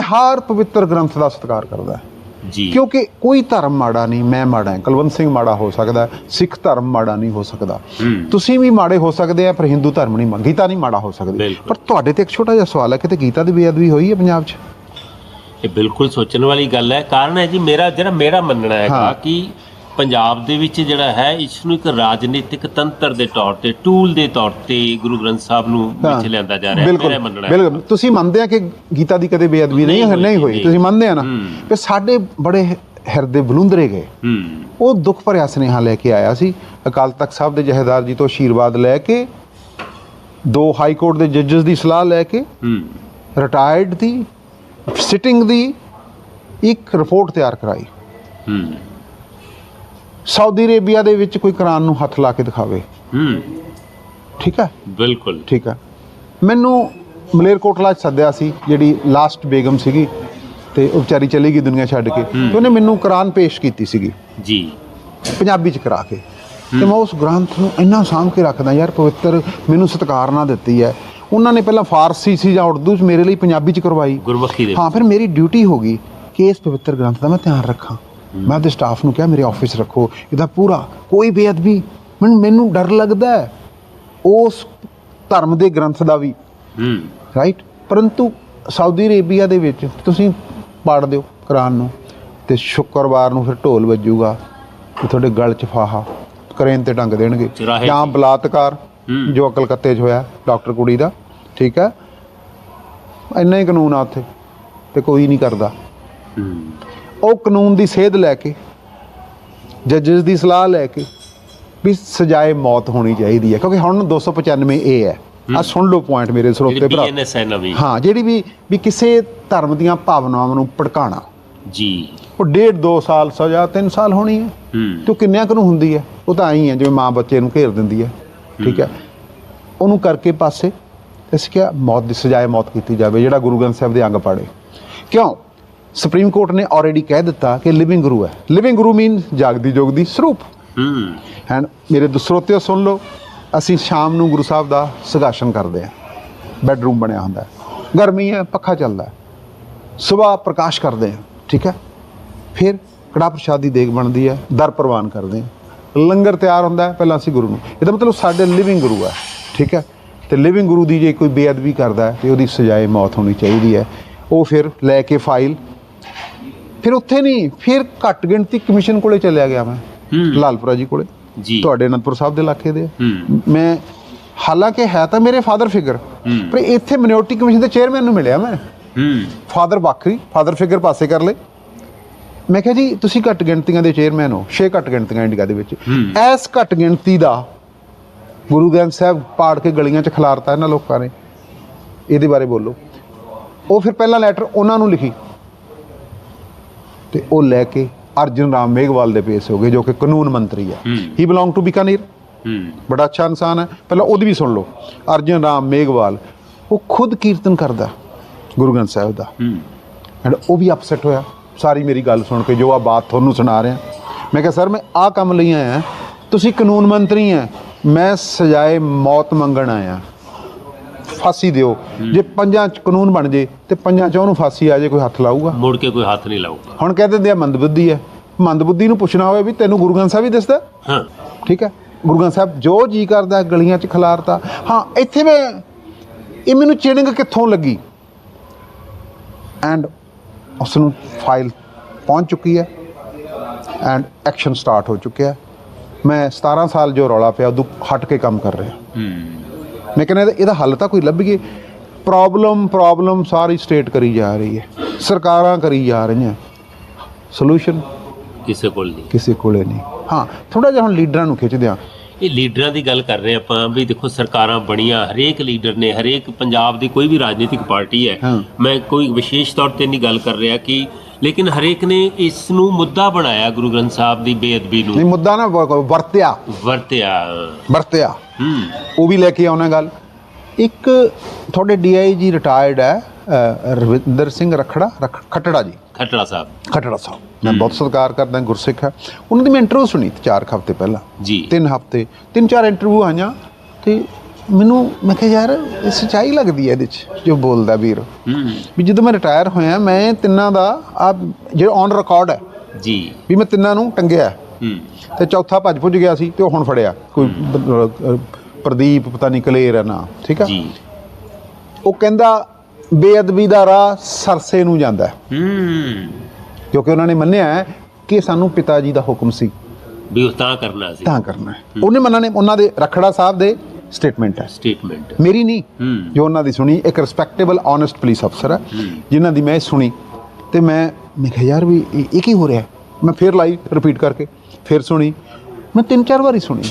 ਹਰ ਪਵਿੱਤਰ ਗ੍ਰੰਥ ਦਾ ਸਤਿਕਾਰ ਕਰਦਾ। ਜੀ। ਕਿਉਂਕਿ ਕੋਈ ਧਰਮ ਮਾੜਾ ਨਹੀਂ ਮੈਂ ਮਾੜਾ ਹਾਂ। ਕੁਲਵੰਤ ਸਿੰਘ ਮਾੜਾ ਹੋ ਸਕਦਾ ਸਿੱਖ ਧਰਮ ਮਾੜਾ ਨਹੀਂ ਹੋ ਸਕਦਾ। ਤੁਸੀਂ ਵੀ ਮਾੜੇ ਹੋ ਸਕਦੇ ਆ ਪਰ ਹਿੰਦੂ ਧਰਮ ਨਹੀਂ ਮਾ- ਗੀਤਾ ਨਹੀਂ ਮਾੜਾ ਹੋ ਸਕਦੀ। ਪਰ ਤੁਹਾਡੇ ਤੇ ਇੱਕ ਛੋਟਾ ਜਿਹਾ ਸਵਾਲ ਹੈ ਕਿ ਤੇ ਗੀਤਾ ਦੀ ਬੇਅਦਬੀ ਹੋਈ ਹੈ ਪੰਜਾਬ 'ਚ? ਇਹ ਬਿਲਕੁਲ ਸੋਚਣ ਵਾਲੀ ਗੱਲ ਹੈ। ਕਾਰਨ ਹੈ ਜੀ ਮੇਰਾ ਜਿਹੜਾ ਮੇਰਾ ਮੰਨਣਾ ਹੈਗਾ ਹਾਂ। ਕਿ ਪੰਜਾਬ ਦੇ ਵਿੱਚ ਜਿਹੜਾ ਹੈ ਇਸ ਨੂੰ ਇੱਕ ਰਾਜਨੀਤਿਕ ਤੰਤਰ ਦੇ ਤੌਰ ਤੇ ਟੂਲ ਦੇ ਤੌਰ ਤੇ ਗੁਰੂ ਗ੍ਰੰਥ ਸਾਹਿਬ ਨੂੰ ਵਿੱਚ ਲਿਆਂਦਾ ਜਾ ਰਿਹਾ ਹੈ। ਮੇਰਾ ਮੰਨਣਾ ਹੈ। ਬਿਲਕੁਲ। ਤੁਸੀਂ ਮੰਨਦੇ ਆ ਕਿ ਗੀਤਾ ਦੀ ਕਦੇ ਬੇਅਦਬੀ ਨਹੀਂ ਨਹੀਂ ਨਹੀਂ ਹੋਈ। ਤੁਸੀਂ ਮੰਨਦੇ ਆ ਨਾ। ਕਿ ਸਾਡੇ ਬੜੇ ਹਿਰਦੇ ਬਲੁੰਦਰੇ ਗਏ। ਉਹ ਦੁੱਖ ਭਰਿਆ ਸੁਨੇਹਾ ਲੈ ਕੇ ਆਇਆ ਸੀ। ਅਕਾਲ ਤਖਤ ਸਾਹਿਬ ਦੇ ਜਹੇਦਾਰ ਜੀ ਤੋਂ ਆਸ਼ੀਰਵਾਦ ਲੈ ਕੇ ਦੋ ਹਾਈ ਕੋਰਟ ਦੇ ਜੱਜਸ ਦੀ ਸਲਾਹ ਲੈ ਕੇ ਰਿਟਾਇਰਡ ਦੀ ਸਿਟਿੰਗ ਦੀ ਇੱਕ ਰਿਪੋਰਟ ਤਿਆਰ ਕਰਾਈ। ਹੂੰ। ਸਾਊਦੀ ਅਰੇਬੀਆ ਦੇ ਵਿੱਚ ਕੋਈ ਕੁਰਾਨ ਨੂੰ ਹੱਥ ਲਾ ਕੇ ਦਿਖਾਵੇ। ਹੂੰ। ਠੀਕ ਹੈ? ਬਿਲਕੁਲ। ਠੀਕ ਹੈ। ਮੈਨੂੰ ਮਲੇਰਕੋਟਲਾ 'ਚ ਸੱਦਿਆ ਸੀ ਜਿਹੜੀ ਲਾਸਟ ਬੇਗਮ ਸੀਗੀ ਤੇ ਉਹ ਵਿਚਾਰੀ ਚਲੀ ਗਈ ਦੁਨੀਆ ਛੱਡ ਕੇ। ਤੇ ਉਹਨੇ ਮੈਨੂੰ ਕੁਰਾਨ ਪੇਸ਼ ਕੀਤੀ ਸੀਗੀ। ਜੀ। ਪੰਜਾਬੀ 'ਚ ਕਰਾ ਕੇ। ਤੇ ਮੈਂ ਉਸ ਗ੍ਰੰਥ ਨੂੰ ਇੰਨਾ ਸਾਂਭ ਕੇ ਰੱਖਦਾ ਯਾਰ ਪਵਿੱਤਰ ਮੈਨੂੰ ਸਤਿਕਾਰ ਨਾਲ ਦਿੱਤੀ ਹੈ। ਉਹਨਾਂ ਨੇ ਪਹਿਲਾਂ ਫਾਰਸੀ ਸੀ ਜਾਂ ਉਰਦੂ 'ਚ ਮੇਰੇ ਲਈ ਪੰਜਾਬੀ 'ਚ ਕਰਵਾਈ। ਗੁਰਮੁਖੀ ਦੇ ਹਾਂ ਫਿਰ ਮੇਰੀ ਡਿਊਟੀ ਹੋ ਗਈ ਕਿ ਇਸ ਪਵਿੱਤਰ ਗ੍ਰੰਥ ਦਾ ਮੈਂ ਧਿਆਨ ਰੱਖਾਂ। ਮੈਂ ਆਪਦੇ ਸਟਾਫ ਨੂੰ ਕਿਹਾ ਮੇਰੇ ਆਫਿਸ ਰੱਖੋ ਇਹਦਾ ਪੂਰਾ ਕੋਈ ਬੇਅਦਬੀ ਮੈਨੂੰ ਮੈਨੂੰ ਡਰ ਲੱਗਦਾ ਹੈ ਉਸ ਧਰਮ ਦੇ ਗ੍ਰੰਥ ਦਾ ਵੀ। ਹੂੰ। ਰਾਈਟ ਪਰੰਤੂ ਸਾਊਦੀ ਅਰੇਬੀਆ ਦੇ ਵਿੱਚ ਤੁਸੀਂ ਪੜ੍ਹ ਦਿਓ ਕੁਰਾਨ ਨੂੰ ਤੇ ਸ਼ੁੱਕਰਵਾਰ ਨੂੰ ਫਿਰ ਢੋਲ ਵੱਜੂਗਾ ਤੇ ਤੁਹਾਡੇ ਗਲ 'ਚ ਫਾਹਾ ਕਰੇਨ ਤੇ ਟੰਗ ਦੇਣਗੇ ਜਾਂ। ਬਲਾਤਕਾਰ। ਜੋ ਕਲਕੱਤੇ 'ਚ ਹੋਇਆ ਡਾਕਟਰ ਕੁੜੀ ਦਾ। ਠੀਕ ਹੈ? ਇੰਨਾ ਹੀ ਕਾਨੂੰਨ ਆ ਉੱਥੇ ਤੇ ਕੋਈ ਨਹੀਂ ਕਰਦਾ। ਉਹ ਕਾਨੂੰਨ ਦੀ ਸੇਧ ਲੈ ਕੇ ਜੱਜਸ ਦੀ ਸਲਾਹ ਲੈ ਕੇ ਵੀ ਸਜ਼ਾਏ ਮੌਤ ਹੋਣੀ ਚਾਹੀਦੀ ਹੈ। ਕਿਉਂਕਿ ਹੁਣ 295 ਏ ਹੈ। ਆ ਸੁਣ ਲਓ ਪੁਆਇੰਟ ਮੇਰੇ ਸਰੋਤੇ ਭਰਾ। ਬੀਐਨਐਸ ਹੈ ਨਵੀਂ। ਹਾਂ ਜਿਹੜੀ ਵੀ ਵੀ ਕਿਸੇ ਧਰਮ ਦੀਆਂ ਭਾਵਨਾਵਾਂ ਨੂੰ ਭੜਕਾਣਾ ਜੀ। ਉਹ ਡੇਢ 2 ਸਾਲ ਸਜ਼ਾ 3 ਸਾਲ ਹੋਣੀ ਹੈ। ਹੂੰ। ਤੇ ਕਿੰਨਿਆਂ ਕੁ ਨੂੰ ਹੁੰਦੀ ਹੈ? ਉਹ ਤਾਂ ਆਈ ਹੈ ਜਿਵੇਂ ਮਾਂ ਬੱਚੇ ਨੂੰ ਘੇਰ ਦਿੰਦੀ ਹੈ। ਠੀਕ ਹੈ। ਉਹਨੂੰ ਕਰਕੇ ਪਾਸੇ। ਅਸੀਂ ਕਿਹਾ ਮੌਤ ਦੀ ਸਜ਼ਾਏ ਮੌਤ ਕੀਤੀ ਜਾਵੇ ਜਿਹੜਾ ਗੁਰੂ ਗ੍ਰੰਥ ਸਾਹਿਬ ਦੇ ਅੰਗ ਪਾੜੇ। ਕਿਉਂ? ਸੁਪਰੀਮ ਕੋਰਟ ਨੇ ਆਲਰੇਡੀ ਕਹਿ ਦਿੱਤਾ ਕਿ ਲਿਵਿੰਗ ਗੁਰੂ ਹੈ। ਲਿਵਿੰਗ ਗੁਰੂ ਮੀਨ ਜਾਗਦੀ ਜੋਗਦੀ ਸਰੂਪ। ਹੂੰ। ਐਂਡ ਮੇਰੇ ਦਸਰੋਤਿਓ ਸੁਣ ਲਓ ਅਸੀਂ ਸ਼ਾਮ ਨੂੰ ਗੁਰੂ ਸਾਹਿਬ ਦਾ ਸਗਾਸ਼ਨ ਕਰਦੇ ਹਾਂ। ਬੈੱਡਰੂਮ ਬਣਿਆ ਹੁੰਦਾ ਹੈ। ਗਰਮੀ ਹੈ ਪੱਖਾ ਚੱਲਦਾ ਹੈ। ਸਵੇਰ ਪ੍ਰਕਾਸ਼ ਕਰਦੇ ਹਾਂ ਠੀਕ ਹੈ? ਫਿਰ ਕੜਾ ਪ੍ਰਸ਼ਾਦ ਦੀ ਦੇਗ ਬਣਦੀ ਹੈ ਦਰ ਪ੍ਰਵਾਨ ਕਰਦੇ ਹਾਂ। ਲੰਗਰ ਤਿਆਰ ਹੁੰਦਾ ਹੈ ਪਹਿਲਾਂ ਅਸੀਂ ਗੁਰੂ ਨੂੰ। ਇਹਦਾ ਮਤਲਬ ਸਾਡੇ ਲਿਵਿੰਗ ਗੁਰੂ ਹੈ ਠੀਕ ਹੈ? ਤੇ ਲਿਵਿੰਗ ਗੁਰੂ ਦੀ ਜੇ ਕੋਈ ਬੇਅਦਬੀ ਕਰਦਾ ਤੇ ਉਹਦੀ ਸਜ਼ਾਏ ਮੌਤ ਹੋਣੀ ਚਾਹੀਦੀ ਹੈ ਉਹ ਫਿਰ ਲੈ ਕੇ ਫਾਈਲ ਫਿਰ ਉੱਥੇ ਨਹੀਂ ਫਿਰ ਘੱਟ ਗਿਣਤੀ ਕਮਿਸ਼ਨ ਕੋਲੇ ਚਲਿਆ ਗਿਆ ਮੈਂ। ਲਾਲਪੁਰਾ ਜੀ ਕੋਲੇ। ਜੀ। ਤੁਹਾਡੇ ਅਨੰਦਪੁਰ ਸਾਹਿਬ ਦੇ ਇਲਾਕੇ ਦੇ। ਮੈਂ ਹਾਲਾਂਕਿ ਹੈ ਤਾਂ ਮੇਰੇ ਫਾਦਰ ਫਿਗਰ। ਪਰ ਇੱਥੇ ਮਿਨੋਰਟੀ ਕਮਿਸ਼ਨ ਦੇ ਚੇਅਰਮੈਨ ਨੂੰ ਮਿਲਿਆ ਮੈਂ। ਫਾਦਰ ਵੱਖਰੀ ਫਾਦਰ ਫਿਗਰ ਪਾਸੇ ਕਰ ਲੈ ਮੈਂ ਕਿਹਾ ਜੀ ਤੁਸੀਂ ਘੱਟ ਗਿਣਤੀਆਂ ਦੇ ਚੇਅਰਮੈਨ ਹੋ 6 ਘੱਟ ਗਿਣਤੀਆਂ ਇੰਡੀਆ ਦੇ ਵਿੱਚ। ਐਸ ਘੱਟ ਗਿਣਤੀ ਦਾ ਗੁਰੂ ਗ੍ਰੰਥ ਸਾਹਿਬ ਪਾੜ ਕੇ ਗਲੀਆਂ 'ਚ ਖਿਲਾਰਤਾ ਇਹਨਾਂ ਲੋਕਾਂ ਨੇ ਇਹਦੇ ਬਾਰੇ ਬੋਲੋ। ਉਹ ਫਿਰ ਪਹਿਲਾ ਲੈਟਰ ਉਹਨਾਂ ਨੂੰ ਲਿਖੀ। ਤੇ ਉਹ ਲੈ ਕੇ ਅਰਜਨ ਰਾਮ ਮੇਘਵਾਲ ਦੇ ਪੇਸ਼ ਹੋ ਗਏ ਜੋ ਕਿ ਕਾਨੂੰਨ ਮੰਤਰੀ ਹੈ ਹੂੰ। He belong to Bikaner. ਹੂੰ। ਬੜਾ ਅੱਛਾ ਇਨਸਾਨ ਹੈ ਪਹਿਲਾਂ ਉਹਦੀ ਵੀ ਸੁਣ ਲਓ। ਅਰਜਨ ਰਾਮ ਮੇਘਵਾਲ ਉਹ ਖੁਦ ਕੀਰਤਨ ਕਰਦਾ ਗੁਰੂ ਗ੍ਰੰਥ ਸਾਹਿਬ ਦਾ। ਹੂੰ। ਐਂਡ ਉਹ ਵੀ ਅਪਸੈਟ ਹੋਇਆ। ਸਾਰੀ ਮੇਰੀ ਗੱਲ ਸੁਣ ਕੇ ਜੋ ਆ ਬਾਤ ਤੁਹਾਨੂੰ ਸੁਣਾ ਰਿਹਾ। ਮੈਂ ਕਿਹਾ ਸਰ ਮੈਂ ਆਹ ਕੰਮ ਲਈ ਆਇਆ। ਤੁਸੀਂ ਕਾਨੂੰਨ ਮੰਤਰੀ ਆ। ਮੈਂ ਸਜ਼ਾਏ ਮੌਤ ਮੰਗਣ ਆਇਆ। ਫਾਂਸੀ ਦਿਓ। ਜੇ ਪੰਜਾਂ ਚ ਕਾਨੂੰਨ ਬਣ ਜੇ ਤੇ ਪੰਜਾਂ ਚ ਉਹਨੂੰ ਫਾਂਸੀ ਆ ਜੇ ਕੋਈ ਹੱਥ ਲਾਊਗਾ। ਮੁੜ ਕੇ ਕੋਈ ਹੱਥ ਨਹੀਂ ਲਾਊਗਾ। ਹੁਣ ਕਹਿ ਦਿੰਦੇ ਆ ਮੰਦਬੁੱਧੀ ਹੈ। ਮੰਦਬੁੱਧੀ ਨੂੰ ਪੁੱਛਣਾ ਹੋਵੇ ਵੀ ਤੈਨੂੰ ਗੁਰੂ ਗ੍ਰੰਥ ਸਾਹਿਬ ਹੀ ਦੱਸਦਾ? ਹਾਂ। ਠੀਕ ਹੈ। ਗੁਰੂ ਗ੍ਰੰਥ ਸਾਹਿਬ ਜੋ ਜੀ ਕਰਦਾ ਗਲੀਆਂ 'ਚ ਖਿਲਾਰਤਾ। ਹਾਂ ਇੱਥੇ ਮੈਂ ਇਹ ਮੈਨੂੰ ਚਿੜਿੰਗ ਕਿੱਥੋਂ ਲੱਗੀ? ਐਂਡ ਉਸ ਨੂੰ ਫਾਈਲ ਪਹੁੰਚ ਚੁੱਕੀ ਹੈ। ਐਂਡ ਐਕਸ਼ਨ ਸਟਾਰਟ ਹੋ ਚੁੱਕਿਆ। ਹੈ। ਮੈਂ 17 ਸਾਲ ਜੋ ਰੌਲਾ ਪਿਆ ਉਦੋਂ ਹਟ ਕੇ ਕੰਮ ਕਰ ਰਿਹਾ। ਹੂੰ। ਮੈਂ ਕਹਿੰਦਾ ਇਹਦਾ- ਹੱਲ ਤਾਂ ਕੋਈ ਲੱਭੀਏ। ਪ੍ਰੋਬਲਮ ਪ੍ਰੋਬਲਮ ਸਾਰੀ ਸਟੇਟ ਕਰੀ ਜਾ ਰਹੀ ਹੈ। ਸਰਕਾਰਾਂ ਕਰੀ ਜਾ ਰਹੀਆਂ। ਸੋਲੂਸ਼ਨ ਕਿਸੇ ਕੋਲ ਨਹੀਂ। ਕਿਸੇ ਕੋਲੇ ਨਹੀਂ। ਹਾਂ ਥੋੜਾ ਜਿਹਾ ਹੁਣ ਲੀਡਰਾਂ ਨੂੰ ਖਿੱਚਦੇ ਆ ਇਹ ਲੀਡਰਾਂ ਦੀ ਗੱਲ ਕਰ ਰਹੇ ਆਪਾਂ ਵੀ ਦੇਖੋ ਸਰਕਾਰਾਂ ਬਣੀਆਂ ਹਰੇਕ ਲੀਡਰ ਨੇ ਹਰੇਕ ਪੰਜਾਬ ਦੀ ਕੋਈ ਵੀ ਰਾਜਨੀਤਿਕ ਪਾਰਟੀ ਹਾਂ। ਮੈਂ ਕੋਈ ਵਿਸ਼ੇਸ਼ ਤੌਰ ਤੇ ਨਹੀਂ ਗੱਲ ਕਰ ਰਿਹਾ ਕਿ ਲੇਕਿਨ ਹਰੇਕ ਨੇ ਇਸ ਨੂੰ ਮੁੱਦਾ ਬਣਾਇਆ ਗੁਰੂ ਗ੍ਰੰਥ ਸਾਹਿਬ ਦੀ ਬੇਅਦਬੀ ਨਹੀਂ ਨੂੰ ਮੁੱਦਾ ਨਾ ਵ- ਵਰਤਿਆ। ਵਰਤਿਆ। ਵਰਤਿਆ। ਹੂੰ। ਉਹ ਵੀ ਲੈ ਕੇ ਆਉਣਾ ਗੱਲ। ਇੱਕ ਤੁਹਾਡੇ ਡੀਆਈਜੀ ਰਿਟਾਇਰਡ ਹੈ ਅ, ਰਵਿੰਦਰ ਸਿੰਘ ਰਖੜਾ ਰਖ- ਖੱਟੜਾ ਜੀ। ਖਟੜਾ ਸਾਹਿਬ। ਖੱਟੜਾ ਸਾਹਿਬ। ਮੈਂ ਬਹੁਤ ਸਤਿਕਾਰ ਕਰਦਾ ਗੁਰਸਿੱਖ ਹੈ। ਉਹਨਾਂ ਦੀ ਮੈਂ ਇੰਟਰਵਿਊ ਸੁਣੀ ਤੇ ਚਾਰ ਕੁ ਹਫ਼ਤੇ ਪਹਿਲਾਂ। ਜੀ। ਤਿੰਨ ਹਫ਼ਤੇ ਤਿੰਨ ਚਾਰ ਇੰਟਰਵਿਊ ਆਈਆਂ ਤੇ ਮੈਨੂੰ ਮੈਂ ਕਿਹਾ ਯਾਰ ਇਹ ਸੱਚਾਈ ਲੱਗਦੀ ਹੈ ਇਹਦੇ 'ਚ ਜੋ ਬੋਲਦਾ ਵੀਰ। ਹੂੰ। ਵੀ ਜਦੋਂ ਮੈਂ ਰਿਟਾਇਰ ਹੋਇਆ ਮੈਂ ਤਿੰਨਾਂ ਦਾ ਆ ਜਿਹੜਾ ਔਨ ਰਿਕਾਰਡ ਹੈ ਜੀ। ਵੀ ਮੈਂ ਤਿੰਨਾਂ ਨੂੰ ਟੰਗਿਆ। ਹੂੰ। ਤੇ ਚੌਥਾ ਭੱਜ ਭੁੱਜ ਗਿਆ ਸੀ ਤੇ ਉਹ ਹੁਣ ਫੜਿਆ। ਕੋਈ ਪ੍ਰਦੀਪ ਪਤਾ ਨਹੀਂ ਕਲੇਰ ਹੈ ਨਾ ਠੀਕ ਆ? ਜੀ। ਉਹ ਕਹਿੰਦਾ ਬੇਅਦਬੀ ਦਾ ਰਾਹ ਸਰਸੇ ਨੂੰ ਜਾਂਦਾ ਹੈ। ਹੂੰ। ਕਿਉਂਕਿ ਉਹਨਾਂ ਨੇ ਮੰਨਿਆ ਕਿ ਸਾਨੂੰ ਪਿਤਾ ਜੀ ਦਾ ਹੁਕਮ ਸੀ। ਵੀ ਉਹ ਤਾਂ ਕਰਨਾ ਸੀ। ਤਾਂ ਕਰਨਾ ਉਹਨੇ ਮੰਨਾਂ ਨੇ ਉਹਨਾਂ ਦੇ ਰਖੜਾ ਸਾਹਿਬ ਦੇ ਸਟੇਟਮੈਂਟ ਹੈ। ਸਟੇਟਮੈਂਟ ਮੇਰੀ ਨਹੀਂ ਜੋ ਉਹਨਾਂ ਦੀ ਸੁਣੀ ਇੱਕ ਰਿਸਪੈਕਟੇਬਲ ਓਨੈਸਟ ਪੁਲਿਸ ਅਫਸਰ ਹੈ ਜਿਨ੍ਹਾਂ ਦੀ ਮੈਂ ਸੁਣੀ। ਤੇ ਮੈਂ ਮੈਂ ਕਿਹਾ ਯਾਰ ਵੀ ਇਹ ਕੀ ਹੋ ਰਿਹਾ? ਮੈਂ ਫੇਰ ਲਾਈ ਰਿਪੀਟ ਕਰਕੇ ਫਿਰ ਸੁਣੀ। ਮੈਂ ਤਿੰਨ ਚਾਰ ਵਾਰੀ ਸੁਣੀ।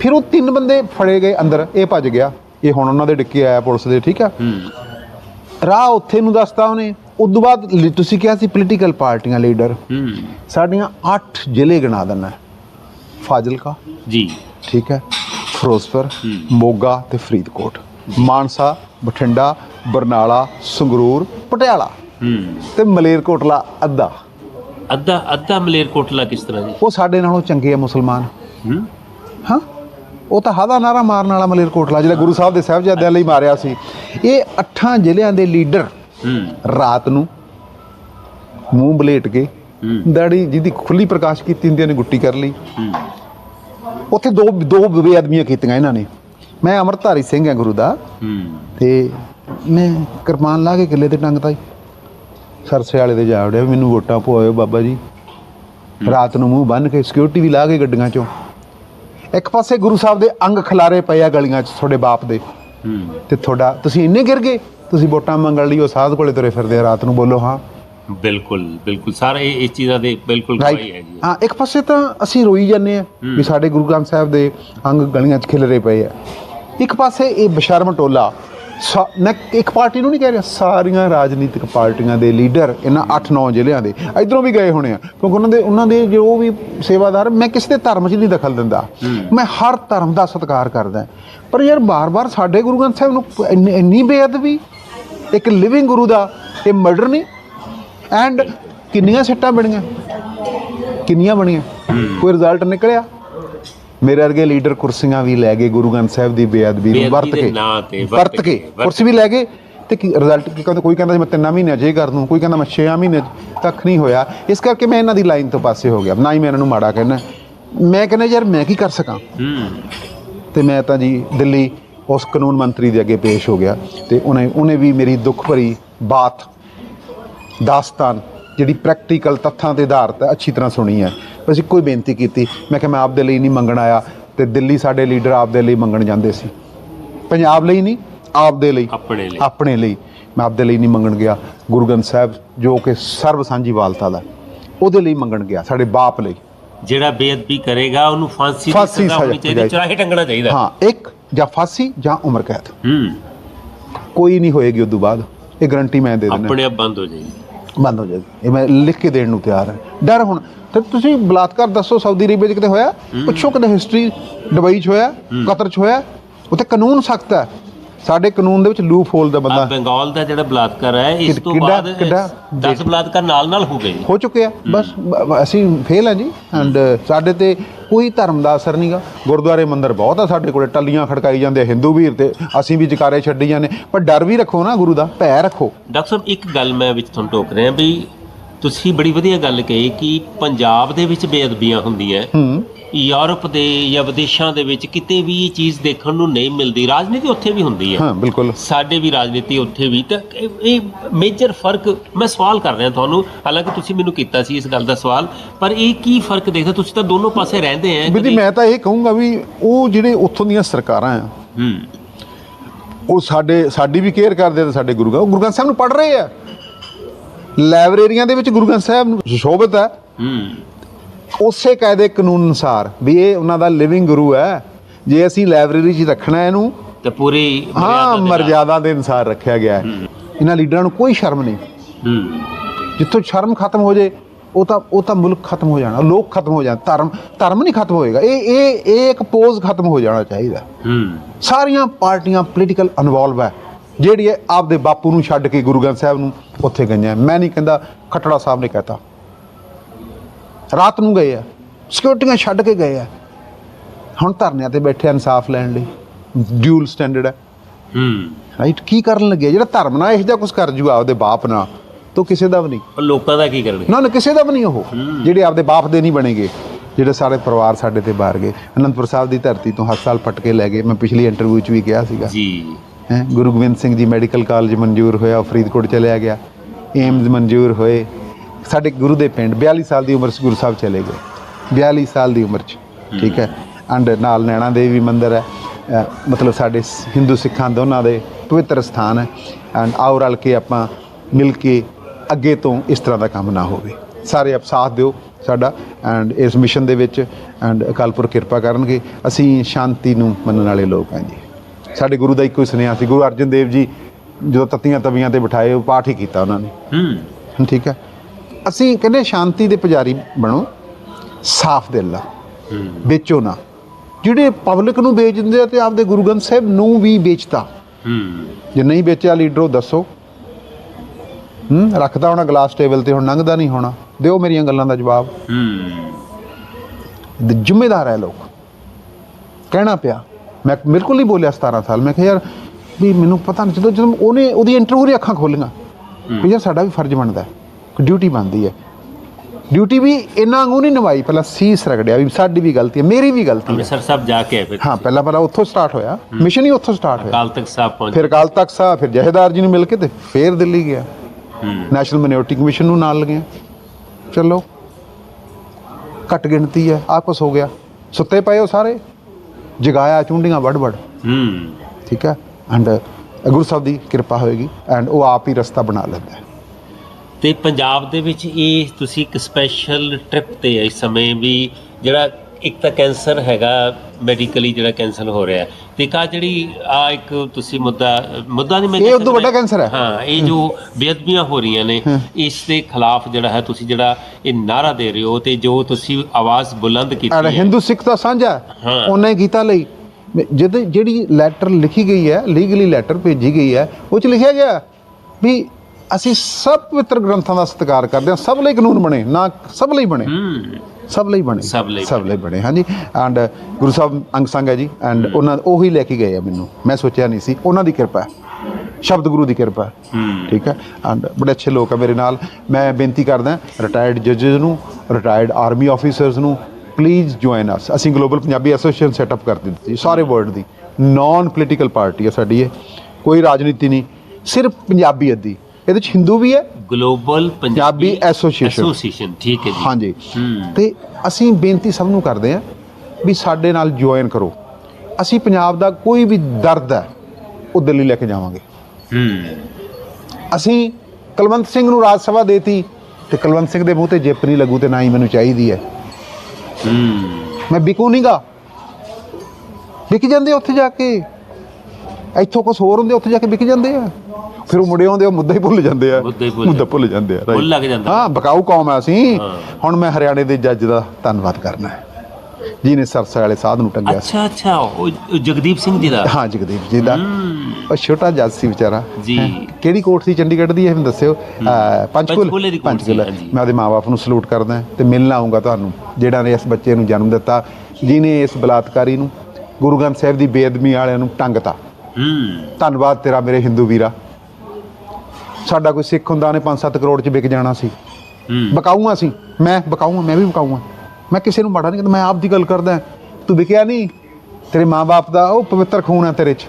ਫਿਰ ਉਹ ਤਿੰਨ ਬੰਦੇ ਫੜੇ ਗਏ ਅੰਦਰ ਇਹ ਭੱਜ ਗਿਆ। ਇਹ ਹੁਣ ਉਹਨਾਂ ਦੇ ਡਿੱਕੇ ਆਇਆ ਪੁਲਿਸ ਦੇ ਠੀਕ ਆ? ਹੂੰ। ਰਾਹ ਉੱਥੇ ਨੂੰ ਦੱਸਤਾ ਉਹਨੇ। ਉਸ ਤੋਂ ਬਾਅਦ ਤੁਸੀਂ ਕਿਹਾ ਸੀ ਪੋਲੀਟੀਕਲ ਪਾਰਟੀਆਂ ਲੀਡਰ ਸਾਡੀਆਂ 8 ਜ਼ਿਲ੍ਹੇ ਗਿਣਾ ਦਿੰਦਾ ਫਾਜ਼ਿਲਕਾ। ਜੀ। ਠੀਕ ਹੈ। ਫਿਰੋਜ਼ਪੁਰ ਮੋਗਾ ਤੇ ਫਰੀਦਕੋਟ ਮਾਨਸਾ ਬਠਿੰਡਾ ਬਰਨਾਲਾ ਸੰਗਰੂਰ ਪਟਿਆਲਾ ਤੇ ਮਲੇਰਕੋਟਲਾ ਅੱਧਾ। ਅੱਧਾ ਅੱਧਾ ਮਲੇਰਕੋਟਲਾ ਕਿਸ ਤਰ੍ਹਾਂ ਜੀ? ਉਹ ਸਾਡੇ ਨਾਲੋਂ ਚੰਗੇ ਆ ਮੁਸਲਮਾਨ। ਹੂੰ। ਉਹ ਤਾਂ ਹਾਦਾ ਨਾਰਾ ਮਾਰਨ ਵਾਲਾ ਮਲੇਰਕੋਟਲਾ ਜਿਹੜਾ ਗੁਰੂ ਸਾਹਿਬ ਦੇ ਸਾਹਿਬਜ਼ਾਦਿਆਂ ਲਈ ਮਾਰਿਆ ਸੀ। ਇਹ ਅੱਠਾਂ ਜ਼ਿਲ੍ਹਿਆਂ ਦੇ ਲੀਡਰ ਰਾਤ ਨੂੰ ਮੂੰਹ ਬਲੇਟ ਕੇ ਦਾੜੀ ਜਿਹਦੀ ਖੁੱਲੀ ਪ੍ਰਕਾਸ਼ ਕੀਤੀ ਹੁੰਦੀ ਨੇ ਗੁੱਟੀ ਕਰ ਲਈ। ਉੱਥੇ ਦੋ ਦੋ ਬੇਅਦਬੀਆਂ ਕੀਤੀਆਂ ਇਹਨਾਂ ਨੇ। ਮੈਂ ਅਮਰਧਾਰੀ ਸਿੰਘ ਹਾਂ ਗੁਰੂ ਦਾ। ਹੂੰ। ਤੇ ਮੈਂ ਕਿਰਪਾਨ ਲਾ ਕੇ ਕਿੱਲੇ ਤੇ ਟੰਗਤਾ ਜੀ ਸਰਸੇ ਵਾਲੇ ਦੇ ਜਾ ਵੜਿਆ ਮੈਨੂੰ ਵੋਟਾਂ ਪਵਾਇਓ ਬਾਬਾ ਜੀ। ਰਾਤ ਨੂੰ ਮੂੰਹ ਬੰਨ ਕੇ ਸਿਕਿਉਰਿਟੀ ਵੀ ਲਾ ਕੇ ਗੱਡੀਆਂ ਚੋਂ। ਇੱਕ ਪਾਸੇ ਗੁਰੂ ਸਾਹਿਬ ਦੇ ਅੰਗ ਖਿਲਾਰੇ ਪਏ ਆ ਗਲੀਆਂ 'ਚ ਤੁਹਾਡੇ ਬਾਪ ਦੇ। ਹੂੰ। ਤੇ ਤੁਹਾਡਾ ਤੁਸੀਂ ਇੰਨੇ ਗਿਰ ਗਏ ਤੁਸੀਂ ਵੋਟਾਂ ਮੰਗਣ ਲਈ ਉਹ ਸਾਧ ਕੋਲੇ ਤੁਰੇ ਫਿਰਦੇ ਆ ਰਾਤ ਨੂੰ ਬੋਲੋ ਹਾਂ। ਬਿਲਕੁਲ ਬਿਲਕੁਲ। ਸਾਰਾ ਇਹ ਇਸ ਚੀਜ਼ਾਂ ਦੇ ਬਿਲਕੁਲ ਗਵਾਹੀ ਹੈ ਜੀ। ਹਾਂ ਇੱਕ ਪਾਸੇ ਤਾਂ ਅਸੀਂ ਰੋਈ ਜਾਂਦੇ ਆ ਵੀ ਸਾਡੇ ਗੁਰੂ ਗ੍ਰੰਥ ਸਾਹਿਬ ਦੇ ਅੰਗ ਗਲੀਆਂ 'ਚ ਖਿਲਰੇ ਪਏ ਆ। ਇੱਕ ਪਾਸੇ ਇਹ ਬਸ਼ਰਮ ਟੋਲਾ ਸਾ- ਮੈਂ ਇੱਕ ਪਾਰਟੀ ਨੂੰ ਨਹੀਂ ਕਹਿ ਰਿਹਾ ਸਾਰੀਆਂ ਰਾਜਨੀਤਿਕ ਪਾਰਟੀਆਂ ਦੇ ਲੀਡਰ ਇਹਨਾਂ 8-9 ਜ਼ਿਲ੍ਹਿਆਂ ਦੇ ਇਧਰੋਂ ਵੀ ਗਏ ਹੋਣੇ ਆ। ਕਿਉਂਕਿ ਉਹਨਾਂ ਦੇ ਉਹਨਾਂ ਦੇ ਜੋ ਵੀ ਸੇਵਾਦਾਰ ਮੈਂ ਕਿਸੇ ਦੇ ਧਰਮ 'ਚ ਨਹੀਂ ਦਖਲ ਦਿੰਦਾ। ਮੈਂ ਹਰ ਧਰਮ ਦਾ ਸਤਿਕਾਰ ਕਰਦਾ। ਪਰ ਯਾਰ ਬਾਰ-ਬਾਰ ਸਾਡੇ ਗੁਰੂ ਗ੍ਰੰਥ ਸਾਹਿਬ ਨੂੰ ਇੰਨੀ- ਇੰਨੀ ਬੇਅਦਬੀ ਇੱਕ ਲਿਵਿੰਗ ਗੁਰੂ ਦਾ ਇਹ ਮਰਡਰ ਨਹੀਂ ਐਂਡ ਕਿੰਨੀਆਂ ਸਿੱਟਾਂ ਬਣੀਆਂ? ਕਿੰਨੀਆਂ ਬਣੀਆਂ? ਕੋਈ ਰਿਜ਼ਲਟ ਨਿਕਲਿਆ? ਮੇਰੇ ਵਰਗੇ ਲੀਡਰ ਕੁਰਸੀਆਂ ਵੀ ਲੈ ਗਏ ਗੁਰੂ ਗ੍ਰੰਥ ਸਾਹਿਬ ਦੀ ਬੇਅਦਬੀ ਨੂੰ ਬੇਅਦਬੀ ਵਰਤ ਦੇ ਕੇ। ਨਾਂ ਤੇ, ਵਰਤ ਵਰਤ ਕੇ। ਕੁਰਸੀ ਵੀ ਲੈ ਗਏ। ਤੇ ਕੀ ਰਿਜ਼ਲਟ ਕੀ ਕਹਿੰਦਾ? ਕੋਈ ਕਹਿੰਦਾ ਸੀ ਮੈਂ ਤਿੰਨਾਂ ਮਹੀਨਿਆਂ 'ਚ ਇਹ ਕਰ ਦੂੰ ਕੋਈ ਕਹਿੰਦਾ ਮੈਂ 6 ਮਹੀਨਿਆਂ 'ਚ ਕੱਖ ਨਹੀਂ ਹੋਇਆ। ਇਸ ਕਰਕੇ ਮੈਂ ਇਹਨਾਂ ਦੀ ਲਾਈਨ ਤੋਂ ਪਾਸੇ ਹੋ ਗਿਆ। ਨਾ ਹੀ ਮੈਂ ਇਹਨਾਂ ਨੂੰ ਮਾੜਾ ਕਹਿਣਾ ਮੈਂ ਕਹਿੰਦਾ ਯਾਰ ਮੈਂ ਕੀ ਕਰ ਸਕਾਂ? ਹੂੰ। ਤੇ ਮੈਂ ਤਾਂ ਜੀ ਦਿੱਲੀ ਉਸ ਕਾਨੂੰਨ ਮੰਤਰੀ ਦੇ ਅੱਗੇ ਪੇਸ਼ ਹੋ ਗਿਆ। ਤੇ ਉਹਨੇ ਉਹਨੇ ਵੀ ਮੇਰੀ ਦੁੱਖ ਭਰੀ ਬਾਤ ਦਾਸਤਾਨ ਜਿਹੜੀ ਪ੍ਰੈਕਟੀਕਲ ਤੱਥਾਂ ਤੇ ਆਧਾਰਿਤ ਹੈ ਅੱਛੀ ਤਰ੍ਹਾਂ ਸੁਣੀ ਹੈ। ਅਸੀਂ ਕੋਈ ਬੇਨਤੀ ਕੀਤੀ ਮੈਂ ਕਿਹਾ ਮੈਂ ਆਪਦੇ ਲਈ ਨਹੀਂ ਮੰਗਣ ਆਇਆ ਤੇ ਦਿੱਲੀ ਸਾਡੇ ਲੀਡਰ ਆਪਦੇ ਲਈ ਮੰਗਣ ਜਾਂਦੇ ਸੀ। ਪੰਜਾਬ ਲਈ ਨਹੀਂ ਆਪਦੇ ਲਈ। ਆਪਣੇ ਲਈ। ਆਪਣੇ ਲਈ। ਮੈਂ ਆਪਦੇ ਲਈ ਨਹੀਂ ਮੰਗਣ ਗਿਆ। ਗੁਰੂ ਗ੍ਰੰਥ ਸਾਹਿਬ ਜੋ ਕਿ ਸਰਬ ਸਾਂਝੀ ਵਾਲਤਾ ਦਾ ਉਹਦੇ ਲਈ ਮੰਗਣ ਗਿਆ ਸਾਡੇ ਬਾਪ ਲਈ। ਜਿਹੜਾ ਬੇਅਦਬੀ ਕਰੇਗਾ ਉਹਨੂੰ ਫਾਂਸੀ ਦੀ ਸਜ਼ਾ ਹੋਣੀ ਚਾਹੀਦੀ। ਚਰਾਹੇ ਟੰਗਣਾ ਚਾਹੀਦਾ। ਹਾਂ ਇੱਕ ਜਾਂ ਫਾਂਸੀ ਜਾਂ ਉਮਰ ਕੈਦ। ਹੂੰ। ਕੋਈ ਨਹੀਂ ਹੋਏਗੀ ਉਦੋਂ ਬਾਅਦ। ਇਹ ਗਰੰਟੀ ਮੈਂ ਦੇ ਦਿੰਦਾ। ਆਪਣੇ ਆਪ ਬੰਦ ਹੋ ਜਾਏਗੀ। ਬੰਦ ਹੋ ਜਾਏਗੀ ਇਹ ਮੈਂ ਲਿਖ ਕੇ ਦੇਣ ਨੂੰ ਤਿਆਰ ਹਾਂ। ਡਰ ਹੁਣ। ਤੇ ਤੁਸੀਂ ਬਲਾਤਕਾਰ ਦੱਸੋ ਸਾਊਦੀ ਅਰੇਬੀਆ 'ਚ ਕਿਤੇ ਹੋਇਆ? ਪੁੱਛੋ ਕਿਤੇ ਹਿਸਟਰੀ ਦੁਬਈ 'ਚ ਹੋਇਆ? ਕਤਰ 'ਚ ਹੋਇਆ? ਉੱਥੇ ਕਾਨੂੰਨ ਸਖਤ ਹੈ। ਸਾਡੇ ਕਾਨੂੰਨ ਦੇ ਵਿੱਚ ਲੂਪ ਹੋਲ ਦਾ ਆ ਬੰਦਾ ਬੰਗਾਲ ਦਾ ਜਿਹੜਾ ਬਲਾਤਕਾਰ ਹੈ ਇਸ ਤੋਂ ਬਾਅਦ ਕਿੱਡਾ 10 ਬਲਾਤਕਾਰ ਨਾਲ ਨਾਲ ਹੋ ਗਏ ਹੋ ਚੁੱਕਿਆ ਬਸ ਬ- ਬ- ਅਸੀਂ ਫੇਲ ਹਾਂ ਜੀ। ਐਂਡ ਸਾਡੇ ਤੇ ਕੋਈ ਧਰਮ ਦਾ ਅਸਰ ਨਹੀਂਗਾ ਗੁਰਦੁਆਰੇ ਮੰਦਿਰ ਬਹੁਤ ਆ ਸਾਡੇ ਕੋਲੇ। ਟੱਲੀਆਂ ਖੜਕਾਈ ਜਾਂਦੇ ਆ ਹਿੰਦੂ ਵੀਰ ਤੇ। ਅਸੀਂ ਵੀ ਜਕਾਰੇ ਛੱਡੀ ਜਾਂਦੇ। ਪਰ ਡਰ ਵੀ ਰੱਖੋ ਨਾ ਗੁਰੂ ਦਾ ਭੈ ਰੱਖੋ। ਡਾਕਟਰ ਸਾਹਿਬ ਇੱਕ ਗੱਲ ਮੈਂ ਵਿੱਚ ਤੁਹਾਨੂੰ ਟੋਕ ਰਿਹਾ ਵੀ ਤੁਸੀਂ ਬੜੀ ਵਧੀਆ ਗੱਲ ਕਹੀ ਕਿ ਪੰਜਾਬ ਦੇ ਵਿੱਚ ਬੇਅਦਬੀਆਂ ਹੁੰਦੀਆਂ। ਹੂੰ। ਯੂਰਪ ਦੇ ਜਾਂ ਵਿਦੇਸ਼ਾਂ ਦੇ ਵਿੱਚ ਕਿਤੇ ਵੀ ਇਹ ਚੀਜ਼ ਦੇਖਣ ਨੂੰ ਨਹੀਂ ਮਿਲਦੀ ਰਾਜਨੀਤੀ ਉੱਥੇ ਵੀ ਹੁੰਦੀ ਹੈ। ਹਾਂ ਬਿਲਕੁਲ। ਸਾਡੇ ਵੀ ਰਾਜਨੀਤੀ ਉੱਥੇ ਵੀ ਤਾਂ ਇਹ- ਇਹ ਮੇਜਰ ਫ਼ਰਕ ਮੈਂ ਸਵਾਲ ਕਰ ਰਿਹਾ ਤੁਹਾਨੂੰ ਹਾਲਾਂਕਿ ਤੁਸੀਂ ਮੈਨੂੰ ਕੀਤਾ ਸੀ ਇਸ ਗੱਲ ਦਾ ਸਵਾਲ ਪਰ ਇਹ ਕੀ ਫ਼ਰਕ ਦੇਖਦੇ ਤੁਸੀਂ ਤਾਂ ਦੋਨੋਂ ਪਾਸੇ ਰਹਿੰਦੇ ਆ ਵੀ ਜੀ ਮੈਂ ਤਾਂ ਇਹ ਕਹੂੰਗਾ ਵੀ ਉਹ ਜਿਹੜੇ ਉੱਥੋਂ ਦੀਆਂ ਸਰਕਾਰਾਂ ਆ ਹੂੰ। ਉਹ ਸਾਡੇ ਸਾਡੀ ਵੀ ਕੇਅਰ ਕਰਦੇ ਆ ਤੇ ਸਾਡੇ ਗੁਰੂ ਗ੍ਰੰਥ ਉਹ ਗੁਰੂ ਗ੍ਰੰਥ ਸਾਹਿਬ ਨੂੰ ਪੜ੍ਹ ਰਹੇ ਆ। ਲਾਇਬ੍ਰੇਰੀਆਂ ਦੇ ਵਿੱਚ ਗੁਰੂ ਗ੍ਰੰਥ ਸਾਹਿਬ ਨੂੰ ਸ਼ੋਭਤ ਹੈ। ਹੂੰ। ਉਸੇ ਕਾਇਦੇ ਕਾਨੂੰਨ ਅਨੁਸਾਰ ਵੀ ਇਹ ਉਹਨਾਂ ਦਾ ਲਿਵਿੰਗ ਗੁਰੂ ਹੈ ਜੇ ਅਸੀਂ ਲਾਇਬ੍ਰੇਰੀ 'ਚ ਰੱਖਣਾ ਇਹਨੂੰ ਤੇ ਪੂਰੀ ਹਾਂ। ਮਰਜ਼ਾਦਾ ਦੇ ਅਨੁਸਾਰ ਰੱਖਿਆ ਗਿਆ ਹੈ। ਇਹਨਾਂ ਲੀਡਰਾਂ ਨੂੰ ਕੋਈ ਸ਼ਰਮ ਨਹੀਂ। ਹੂੰ। ਜਿੱਥੋਂ ਸ਼ਰਮ ਖਤਮ ਹੋ ਜੇ ਉਹ ਤਾਂ ਉਹ ਤਾਂ ਮੁਲਕ ਖਤਮ ਹੋ ਜਾਣਾ ਲੋਕ ਖਤਮ ਹੋ ਜਾਣ ਧਰਮ ਧਰਮ ਨਹੀਂ ਖਤਮ ਹੋਏਗਾ। ਇਹ ਇਹ ਇਹ ਇੱਕ ਪੋਜ਼ ਖਤਮ ਹੋ ਜਾਣਾ ਚਾਹੀਦਾ। ਹੂੰ। ਸਾਰੀਆਂ ਪਾਰਟੀਆਂ ਪੋਲੀਟੀਕਲ ਇਨਵੋਲਵ ਹੈ। ਜਿਹੜੀ ਆਪਦੇ ਬਾਪੂ ਨੂੰ ਛੱਡ ਕੇ ਗੁਰੂ ਗ੍ਰੰਥ ਸਾਹਿਬ ਨੂੰ ਉੱਥੇ ਗਈਆਂ। ਮੈਂ ਨਹੀਂ ਕਹਿੰਦਾ ਖਟੜਾ ਸਾਹਿਬ ਨੇ ਕਹਤਾ। ਰਾਤ ਨੂੰ ਗਏ ਆ। ਸਿਕਿਉਰਟੀਆਂ ਛੱਡ ਕੇ ਗਏ ਆ। ਹੁਣ ਧਰਨਿਆਂ ਤੇ ਬੈਠੇ ਇਨਸਾਫ ਲੈਣ ਲਈ। ਡਿਊਲ ਸਟੈਂਡਰਡ ਹੈ ਹੂੰ। ਰਾਈਟ ਕੀ ਕਰਨ ਲੱਗੇ ਜਿਹੜਾ ਧਰਮ ਨਾਲ ਇਹੋ ਜਿਹਾ ਕੁਝ ਕਰ ਜੂਗਾ ਆਪਦੇ ਬਾਪ ਨਾਲ ਤੋ ਕਿਸੇ ਦਾ ਵੀ ਨਹੀਂ। ਪਰ ਲੋਕਾਂ ਦਾ ਕੀ ਕਰਨਗੇ? ਨਾ ਨਾ ਕਿਸੇ ਦਾ ਵੀ ਨਹੀਂ ਉਹ। ਜਿਹੜੇ ਆਪਦੇ ਬਾਪ ਦੇ ਨਹੀਂ ਬਣੇਗੇ ਜਿਹੜੇ ਸਾਰੇ ਪਰਿਵਾਰ ਸਾਡੇ ਤੇ ਬਾਹਰ ਗਏ। ਅਨੰਦਪੁਰ ਸਾਹਿਬ ਦੀ ਧਰਤੀ ਤੋਂ ਹਰ ਸਾਲ ਪਟ ਕੇ ਲੈ ਗਏ। ਮੈਂ ਪਿਛਲੀ ਇੰਟਰਵਿਊ 'ਚ ਵੀ ਕਿਹਾ ਸੀਗਾ। ਜੀ। ਹੈ ਗੁਰੂ ਗੋਬਿੰਦ ਸਿੰਘ ਜੀ ਮੈਡੀਕਲ ਕਾਲਜ ਮਨਜ਼ੂਰ ਹੋਇਆ ਫਰੀਦਕੋਟ ਚਲਿਆ ਗਿਆ। ਏਮਜ਼ ਮਨਜ਼ੂਰ ਹੋਏ। ਸਾਡੇ ਗੁਰੂ ਦੇ ਪਿੰਡ 42 ਸਾਲ ਦੀ ਉਮਰ 'ਚ ਗੁਰੂ ਸਾਹਿਬ ਚਲੇ ਗਏ। 42 ਸਾਲ ਦੀ ਉਮਰ 'ਚ ਠੀਕ ਹੈ। ਐਂਡ ਨਾਲ ਨੈਣਾ ਦੇਵੀ ਮੰਦਿਰ ਹੈ। ਮਤਲਬ ਸਾਡੇ ਹਿੰਦੂ ਸਿੱਖਾਂ ਦੋਨਾਂ ਦੇ ਪਵਿੱਤਰ ਸਥਾਨ ਹੈ। ਐਂਡ ਆਓ ਰਲ ਕੇ ਆਪਾਂ ਮਿਲ ਕੇ ਅੱਗੇ ਤੋਂ ਇਸ ਤਰ੍ਹਾਂ ਦਾ ਕੰਮ ਨਾ ਹੋਵੇ। ਸਾਰੇ ਆਪ ਸਾਥ ਦਿਓ ਸਾਡਾ। ਐਂਡ ਇਸ ਮਿਸ਼ਨ ਦੇ ਵਿੱਚ ਐਂਡ ਅਕਾਲਪੁਰ ਕਿਰਪਾ ਕਰਨਗੇ। ਅਸੀਂ ਸ਼ਾਂਤੀ ਨੂੰ ਮੰਨਣ ਵਾਲੇ ਲੋਕ ਹਾਂ ਜੀ। ਸਾਡੇ ਗੁਰੂ ਦਾ ਇੱਕੋ ਹੀ ਸੁਨੇਹਾ ਸੀ। ਗੁਰੂ ਅਰਜਨ ਦੇਵ ਜੀ ਜਦੋਂ ਤਤੀਆਂ ਤਵੀਆਂ ਤੇ ਬਿਠਾਏ ਉਹ ਪਾਠ ਹੀ ਕੀਤਾ ਉਹਨਾਂ ਨੇ। ਹੂੰ। ਠੀਕ ਹੈ। ਅਸੀਂ ਕਹਿੰਦੇ ਸ਼ਾਂਤੀ ਦੇ ਪੁਜਾਰੀ ਬਣੋ ਸਾਫ਼ ਦਿਲ ਨਾਲ ਵੇਚੋ ਨਾ। ਜਿਹੜੇ ਪਬਲਿਕ ਨੂੰ ਵੇਚ ਦਿੰਦੇ ਆ ਤੇ ਆਪਦੇ ਗੁਰੂ ਗ੍ਰੰਥ ਸਾਹਿਬ ਨੂੰ ਵੀ ਵੇਚਤਾ। ਹੂੰ। ਜੇ ਨਹੀਂ ਵੇਚਿਆ ਲੀਡਰ ਉਹ ਦੱਸੋ। ਹੂੰ ਰੱਖਦਾ ਹੋਣਾ ਗਲਾਸ ਟੇਬਲ ਤੇ ਹੁਣ ਲੰਘਦਾ ਨਹੀਂ ਹੋਣਾ। ਦਿਓ ਮੇਰੀਆਂ ਗੱਲਾਂ ਦਾ ਜਵਾਬ। ਹੂੰ। ਜ਼ਿੰਮੇਦਾਰ ਹੈ ਲੋਕ। ਕਹਿਣਾ ਪਿਆ। ਮੈਂ ਬਿਲਕੁਲ ਨਹੀਂ ਬੋਲਿਆ 17 ਸਾਲ। ਮੈਂ ਕਿਹਾ ਯਾਰ ਵੀ ਮੈਨੂੰ ਪਤਾ ਨਹੀਂ ਜਦੋਂ ਜਦੋਂ ਉਹਨੇ ਉਹਦੀ ਇੰਟਰਵਿਊ ਦੀ ਅੱਖਾਂ ਖੋਲੀਆਂ ਵੀ ਯਾਰ ਸਾਡਾ ਵੀ ਫਰਜ਼ ਬਣਦਾ ਹੈ। ਡਿਊਟੀ ਬਣਦੀ ਹੈ। ਡਿਊਟੀ ਵੀ ਇਹਨਾਂ ਵਾਂਗੂ ਨਹੀਂ ਨਿਭਾਈ ਪਹਿਲਾਂ ਸੀਸ ਰਗੜਿਆ ਵੀ ਸਾਡੀ ਵੀ ਗਲਤੀ ਹੈ ਮੇਰੀ ਵੀ ਗਲਤੀ ਹੈ। ਅੰਮ੍ਰਿਤਸਰ ਸਾਹਿਬ ਜਾ ਕੇ ਆਏ ਫਿਰ ਹਾਂ ਪਹਿਲਾਂ ਪਹਿਲਾਂ ਉੱਥੋਂ ਸਟਾਰਟ ਹੋਇਆ। ਮਿਸ਼ਨ ਹੀ ਉੱਥੋਂ ਸਟਾਰਟ ਹੋਇਆ। ਅਕਾਲ ਤਖਤ ਸਾਹਿਬ ਪਹੁੰਚ ਫਿਰ ਅਕਾਲ ਤਖਤ ਸਾਹਿਬ ਫਿਰ ਜਹੇਦਾਰ ਜੀ ਨੂੰ ਮਿਲ ਕੇ ਤੇ ਫੇਰ ਦਿੱਲੀ ਗਿਆ। ਨੈਸ਼ਨਲ ਮਿਨੋਰਟੀ ਕਮਿਸ਼ਨ ਨੂੰ ਨਾਲ ਲਗਿਆ ਚਲੋ ਘੱਟ ਗਿਣਤੀ ਹੈ ਆ ਕੁਛ ਹੋ ਗਿਆ। ਸੁੱਤੇ ਪਏ ਹੋ ਸਾਰੇ। ਜਗਾਇਆ ਚੁੰਡੀਆਂ ਵੱਡ ਵੱਡ ਹੂੰ। ਠੀਕ ਹੈ? ਐਂਡ ਗੁਰੂ ਸਾਹਿਬ ਦੀ ਕਿਰਪਾ ਹੋਏਗੀ। ਐਂਡ ਉਹ ਆਪ ਹੀ ਰਸਤਾ ਬਣਾ ਲੈਂਦਾ ਹੈ। ਤੇ ਪੰਜਾਬ ਦੇ ਵਿੱਚ ਇਹ ਤੁਸੀਂ ਇੱਕ ਸਪੈਸ਼ਲ ਟ੍ਰਿਪ ਤੇ ਇਸ ਸਮੇਂ ਵੀ ਜਿਹੜਾ ਇੱਕ ਤਾਂ ਕੈਂਸਰ ਹੈਗਾ ਮੈਡੀਕਲੀ ਜਿਹੜਾ ਕੈਂਸਰ ਹੋ ਰਿਹਾ ਤੇ ਕਾ ਜਿਹੜੀ ਆ ਇੱਕ ਤੁਸੀਂ ਮੁੱਦਾ ਮੁੱਦਾ ਨਹੀਂ ਮੈਂ ਇਹ ਉਦੋਂ ਵੱਡਾ। ਕੈਂਸਰ ਹੈ। ਹਾਂ ਇਹ ਜੋ ਬੇਅਦਬੀਆਂ ਹੋ ਰਹੀਆਂ ਨੇ ਇਸ ਦੇ ਖਿਲਾਫ ਜਿਹੜਾ ਹੈ ਤੁਸੀਂ ਜਿਹੜਾ ਇਹ ਨਾਰਾ ਦੇ ਰਹੇ ਹੋ ਤੇ ਜੋ ਤੁਸੀਂ ਆਵਾਜ਼ ਬੁਲੰਦ ਕੀਤੀ ਹੈ ਹਿੰਦੂ ਸਿੱਖ ਦਾ ਸਾਂਝਾ। ਉਹਨੇ ਕੀਤਾ ਲਈ ਜਦ ਜਿਹੜੀ ਲੈਟਰ ਲਿਖੀ ਗਈ ਹੈ ਲੀਗਲੀ ਲੈਟਰ ਭੇਜੀ ਗਈ ਹੈ ਉਹ ਚ ਲਿਖਿਆ ਗਿਆ ਵੀ ਅਸੀਂ ਸਭ ਪਵਿੱਤਰ ਗ੍ਰੰਥਾਂ ਦਾ ਸਤਿਕਾਰ ਕਰਦੇ ਹਾਂ। ਸਭ ਲਈ ਕਾਨੂੰਨ ਬਣੇ ਨਾ ਸਭ ਲਈ ਬਣੇ। ਹੂੰ। ਸਭ ਲਈ ਬਣੇ। ਸਭ ਲਈ ਸਭ ਲਈ ਬਣੇ ਹਾਂਜੀ। ਐਂਡ ਗੁਰੂ ਸਾਹਿਬ ਅੰਗ ਸੰਗ ਹੈ ਜੀ। ਐਂਡ ਉਹਨਾਂ ਉਹੀ ਲੈ ਕੇ ਗਏ ਆ ਮੈਨੂੰ। ਮੈਂ ਸੋਚਿਆ ਨਹੀਂ ਸੀ। ਉਹਨਾਂ ਦੀ ਕਿਰਪਾ ਹੈ। ਸ਼ਬਦ ਗੁਰੂ ਦੀ ਕਿਰਪਾ ਠੀਕ ਹੈ? ਐਂਡ ਬੜੇ ਅੱਛੇ ਲੋਕ ਆ ਮੇਰੇ ਨਾਲ। ਮੈਂ ਬੇਨਤੀ ਕਰਦਾ ਰਿਟਾਇਰਡ ਜੱਜਸ ਨੂੰ ਰਿਟਾਇਰਡ ਆਰਮੀ ਆਫੀਸਰਸ ਨੂੰ ਪਲੀਜ਼ ਜੁਆਇਨ ਅਸ ਅਸੀਂ ਗਲੋਬਲ ਪੰਜਾਬੀ ਐਸੋਸੀਏਸ਼ਨ ਸੈਟਅਪ ਕਰ ਦਿੱਤੀ ਸਾਰੇ ਵਰਲਡ ਦੀ। ਨਾਨ ਪੋਲੀਟੀਕਲ ਪਾਰਟੀ ਹੈ ਸਾਡੀ ਇਹ। ਕੋਈ ਰਾਜਨੀਤੀ ਨਹੀਂ। ਸਿਰਫ ਪੰਜਾਬੀਅਤ ਦੀ ਇਹਦੇ ਚ ਹਿੰਦੂ ਵੀ ਹੈ ਗਲੋਬਲ ਪੰਜਾਬੀ ਐਸੋਸੀਏਸ਼ਨ ਐਸੋਸੀਏਸ਼ਨ ਠੀਕ ਹੈ ਜੀ। ਹਾਂਜੀ। ਤੇ ਅਸੀਂ ਬੇਨਤੀ ਸਭ ਨੂੰ ਕਰਦੇ ਹਾਂ ਵੀ ਸਾਡੇ ਨਾਲ ਜੁਆਇਨ ਕਰੋ। ਅਸੀਂ ਪੰਜਾਬ ਦਾ ਕੋਈ ਵੀ ਦਰਦ ਹੈ ਉਹ ਦਿੱਲੀ ਲੈ ਕੇ ਜਾਵਾਂਗੇ। ਹੂੰ। ਅਸੀਂ ਕੁਲਵੰਤ ਸਿੰਘ ਨੂੰ ਰਾਜ ਸਭਾ ਦੇਤੀ ਤੇ ਕੁਲਵੰਤ ਸਿੰਘ ਦੇ ਮੂੰਹ ਤੇ ਜਿੱਪ ਨਹੀਂ ਲੱਗੂ ਤੇ ਨਾ ਹੀ ਮੈਨੂੰ ਚਾਹੀਦੀ ਹੈ। ਹੂੰ। ਮੈਂ ਵਿਕੂ ਨਹੀਂਗਾ ਵਿਕ ਜਾਂਦੇ ਉੱਥੇ ਜਾ ਕੇ। ਇੱਥੋਂ ਕੁਝ ਹੋਰ ਹੁੰਦੇ ਉੱਥੇ ਜਾ ਕੇ ਵਿਕ ਜਾਂਦੇ ਆ। ਫਿਰ ਉਹ ਮੁੜੇ ਆਉਂਦੇ ਉਹ ਮੁੱਦਾ ਹੀ ਭੁੱਲ ਜਾਂਦੇ ਆ। ਮੁੱਦਾ ਹੀ ਭੁੱਲ ਮੁੱਦਾ ਭੁੱਲ ਜਾਂਦੇ ਆ. ਭੁੱਲ ਲੱਗ ਜਾਂਦਾ। ਹਾਂ ਬਕਾਊ ਕੌਮ ਆ ਅਸੀਂ। ਹੁਣ ਮੈਂ ਹਰਿਆਣੇ ਦੇ ਜੱਜ ਦਾ ਧੰਨਵਾਦ ਕਰਨਾ ਹੈ। ਜਿਹਨੇ ਸਰਸਾ ਵਾਲੇ ਸਾਧ ਨੂੰ ਟੰਗਿਆ। ਅੱਛਾ ਅੱਛਾ ਉਹ ਜਗਦੀਪ ਸਿੰਘ ਜੀ ਦਾ? ਹਾਂ ਜਗਦੀਪ ਜੀ ਦਾ। ਉਹ ਛੋਟਾ ਜੱਜ ਸੀ ਵਿਚਾਰਾ। ਜੀ। ਕਿਹੜੀ ਕੋਰਟ ਸੀ ਚੰਡੀਗੜ੍ਹ ਦੀ ਇਹ ਮੈਨੂੰ ਦੱਸਿਓ? ਪੰਚਕੂਲ। ਪੰਚਕੂਲੇ। ਮੈਂ ਉਹਦੇ ਮਾਪੇ ਨੂੰ ਸਲੂਟ ਕਰਦਾ ਤੇ ਮਿਲਣ ਆਉਂਗਾ ਤੁਹਾਨੂੰ ਜਿਹੜਾ ਨੇ ਇਸ ਬੱਚੇ ਨੂੰ ਜਨਮ ਦਿੱਤਾ ਜਿਨੇ ਇਸ ਬਲਾਤਕਾਰੀ ਨੂੰ ਗੁਰੂ ਗ੍ਰੰਥ ਸਾਹਿਬ ਦੀ ਬੇਅਦਬੀ ਵਾਲਿਆਂ ਨੂੰ ਟੰਗਤਾ। ਹੂੰ। ਧੰਨਵਾਦ ਤੇਰਾ ਮੇਰੇ ਹਿੰਦੂ ਵੀਰਾ। ਸਾਡਾ ਕੋਈ ਸਿੱਖ ਹੁੰਦਾ ਨੇ 5-7 ਕਰੋੜ ਚ ਵਿਕ ਜਾਣਾ ਸੀ। ਹੂੰ। ਬਕਾਊਆ ਸੀ। ਮੈਂ ਬਕਾਊਆ ਮੈਂ ਵੀ ਬਕਾਊਆ। ਮੈਂ ਕਿਸੇ ਨੂੰ ਮਾੜਾ ਨਹੀਂ ਕਹਿੰਦਾ ਮੈਂ ਆਪ ਦੀ ਗੱਲ ਕਰਦਾ ਤੂੰ ਵਿਕਿਆ ਨਹੀਂ। ਤੇਰੇ ਮਾਪੇ ਦਾ ਉਹ ਪਵਿੱਤਰ ਖੂਨ ਹੈ ਤੇਰੇ ਚ।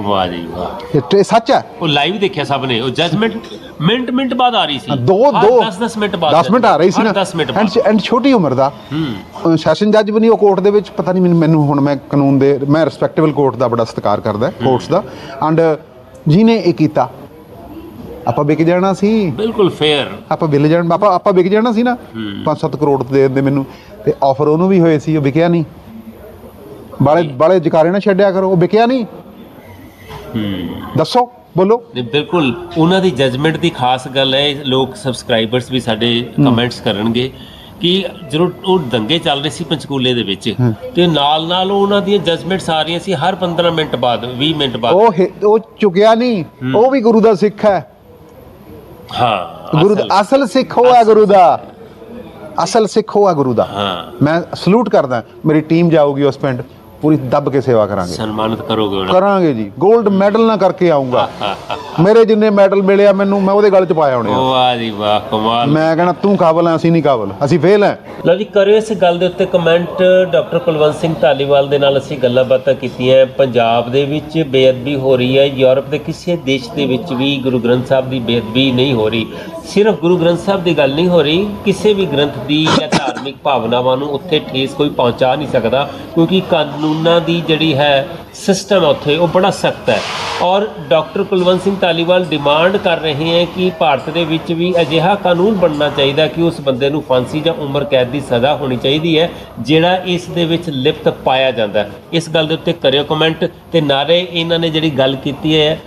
ਵਾਹ ਜੀ ਵਾਹ। ਇਹ ਸੱਚ ਹੈ। ਉਹ ਲਾਈਵ ਦੇਖਿਆ ਸਭ ਨੇ। ਉਹ ਜਜਮੈਂਟ ਮਿੰਟ ਮਿੰਟ ਬਾਅਦ ਆ ਰਹੀ ਸੀ। ਦੋ ਦੋ 10 10 ਮਿੰਟ ਬਾਅਦ 10 ਮਿੰਟ ਆ ਰਹੀ ਸੀ ਨਾ। 10 ਮਿੰਟ ਬਾਅਦ। ਐਂਡ ਛੋਟੀ ਉਮਰ ਦਾ। ਹੂੰ। ਸੈਸ਼ਨ ਜੱਜ ਵੀ ਨਹੀਂ ਉਹ ਕੋਰਟ ਦੇ ਵਿੱਚ ਪਤਾ ਨਹੀਂ ਮੈਨੂੰ- ਹੁਣ ਮੈਂ ਕਾਨੂੰਨ ਦੇ ਮੈਂ ਰਿਸਪੈਕਟੇਬਲ ਕੋਰਟ ਦਾ ਬੜਾ ਸਤਿਕਾਰ ਕਰਦਾ ਕੋਰਟਸ ਦਾ। ਐਂਡ ਜਿਹਨੇ ਇਹ ਕੀਤਾ ਆਪਾਂ ਵਿਕ ਜਾਣਾ ਸੀ। ਬਿਲਕੁਲ ਫੇਅਰ ਆਪਾਂ ਵਿਲ ਜਾਣ ਆਪਾਂ ਆਪਾਂ ਵਿਕ ਜਾਣਾ ਸੀ ਨਾ। 5-7 ਕਰੋੜ ਦੇ ਦਿੰਦੇ ਮੈਨੂੰ। ਤੇ ਆਫਰ ਉਹਨੂੰ ਵੀ ਹੋਏ ਸੀ ਉਹ ਵਿਕਿਆ ਨਹੀਂ। ਬਾਲੇ ਬਾਲੇ ਜਕਾਰੇ ਨਾ ਛੱਡਿਆ ਕਰੋ ਉਹ ਵਿਕਿਆ ਨਹੀਂ। ਦੱਸੋ ਬੋਲੋ। ਬਿਲਕੁਲ ਉਹਨਾਂ ਦੀ ਜਜਮੈਂਟ ਦੀ ਖਾਸ ਗੱਲ ਹੈ ਲੋਕ ਸਬਸਕ੍ਰਾਈਬਰਸ ਵੀ ਸਾਡੇ ਕਮੈਂਟਸ ਕਰਨਗੇ ਕਿ ਜਦੋਂ ਉਹ ਦੰਗੇ ਚੱਲ ਰਹੇ ਸੀ ਪੰਚਕੂਲੇ ਦੇ ਵਿੱਚ ਤੇ ਨਾਲ ਨਾਲ ਉਹਨਾਂ ਦੀਆਂ ਜਜਮੈਂਟਸ ਆ ਰਹੀਆਂ ਸੀ ਹਰ 15 ਮਿੰਟ ਬਾਅਦ 20 ਮਿੰਟ ਬਾਅਦ। ਉਹ ਹਿ- ਉਹ ਚੁਕਿਆ ਨਹੀਂ। ਉਹ ਵੀ ਗੁਰੂ ਦਾ ਸਿੱਖ ਹੈ। ਹਾਂ ਗੁਰੂ ਦਾ ਅਸਲ- ਸਿੱਖ ਉਹ ਹੈ ਗੁਰੂ ਦਾ ਅਸਲ ਸਿੱਖ ਉਹ ਹੈ ਗੁਰੂ ਦਾ ਹਾਂ ਮੈਂ ਸਲੂਟ ਕਰਦਾ ਮੇਰੀ ਟੀਮ ਜਾਊਗੀ ਉਸ ਪਿੰਡ ਪੂਰੀ ਦੱਬ ਕੇ ਸੇਵਾ ਕਰਾਂਗੇ। ਸਨਮਾਨਿਤ ਕਰੋਗੇ ਉਹਨਾਂ? ਕਰਾਂਗੇ ਜੀ। 골ਡ ਮੈਡਲ ਨਾ ਕਰਕੇ ਆਉਂਗਾ। ਮੇਰੇ ਜਿੰਨੇ ਮੈਡਲ ਮਿਲਿਆ ਮੈਨੂੰ ਮੈਂ ਉਹਦੇ ਗਲ ਚ ਪਾਇਆ ਹੋਣੇ। ਆ। ਵਾਹ ਜੀ ਵਾਹ ਕਮਾਲ। ਮੈਂ ਕਹਿੰਦਾ ਤੂੰ ਕਾਬਲ ਹੈ ਅਸੀਂ ਨਹੀਂ ਕਾਬਲ। ਅਸੀਂ ਫੇਲ ਹੈ ਲਓ ਜੀ ਕਰਿਓ ਇਸ ਗੱਲ ਦੇ ਉੱਤੇ ਕਮੈਂਟ ਡਾਕਟਰ ਕੁਲਵੰਤ ਸਿੰਘ ਧਾਲੀਵਾਲ ਦੇ ਨਾਲ ਅਸੀਂ ਗੱਲਾਂ ਬਾਤਾਂ ਕੀਤੀਆਂ। ਪੰਜਾਬ ਦੇ ਵਿੱਚ ਬੇਅਦਬੀ ਹੋ ਰਹੀ ਹੈ। ਯੂਰਪ ਦੇ ਕਿਸੇ ਦੇਸ਼ ਦੇ ਵਿੱਚ ਵੀ ਗੁਰੂ ਗ੍ਰੰਥ ਸਾਹਿਬ ਦੀ ਬੇਅਦਬੀ ਨਹੀਂ ਹੋ ਰਹੀ। ਸਿਰਫ ਗੁਰੂ ਗ੍ਰੰਥ ਸਾਹਿਬ ਦੀ ਗੱਲ ਨਹੀਂ ਹੋ ਰਹੀ, ਕਿਸੇ ਵੀ ਗ੍ਰੰਥ ਦੀ ਜਾਂ ਧਾਰਮਿਕ ਭਾਵਨਾਵਾਂ ਨੂੰ ਉੱਥੇ ਠੇਸ ਕੋਈ ਪਹੁੰਚਾ ਨਹੀਂ ਸਕਦਾ, ਕਿਉਂਕਿ ਕਾਨੂੰਨਾਂ ਦੀ ਜਿਹੜੀ ਹੈ ਸਿਸਟਮ ਉੱਥੇ, ਉਹ ਬੜਾ ਸਖਤ ਹੈ। ਔਰ ਡਾਕਟਰ ਕੁਲਵੰਤ ਸਿੰਘ ਧਾਲੀਵਾਲ ਡਿਮਾਂਡ ਕਰ ਰਹੇ ਹੈ ਕਿ ਭਾਰਤ ਦੇ ਵਿੱਚ ਵੀ ਅਜਿਹਾ ਕਾਨੂੰਨ ਬਣਨਾ ਚਾਹੀਦਾ ਕਿ ਉਸ ਬੰਦੇ ਨੂੰ ਫਾਂਸੀ ਜਾਂ ਉਮਰ ਕੈਦ ਦੀ ਸਜ਼ਾ ਹੋਣੀ ਚਾਹੀਦੀ ਹੈ, ਜਿਹੜਾ ਇਸ ਦੇ ਵਿੱਚ ਲਿਪਤ ਪਾਇਆ ਜਾਂਦਾ ਇਸ ਗੱਲ ਦੇ ਉੱਤੇ ਕਰਿਓ ਕਮੈਂਟ ਤੇ ਨਾਲੇ ਇਹਨਾਂ ਨੇ ਜਿਹੜੀ ਗੱਲ ਕੀਤੀ ਹੈ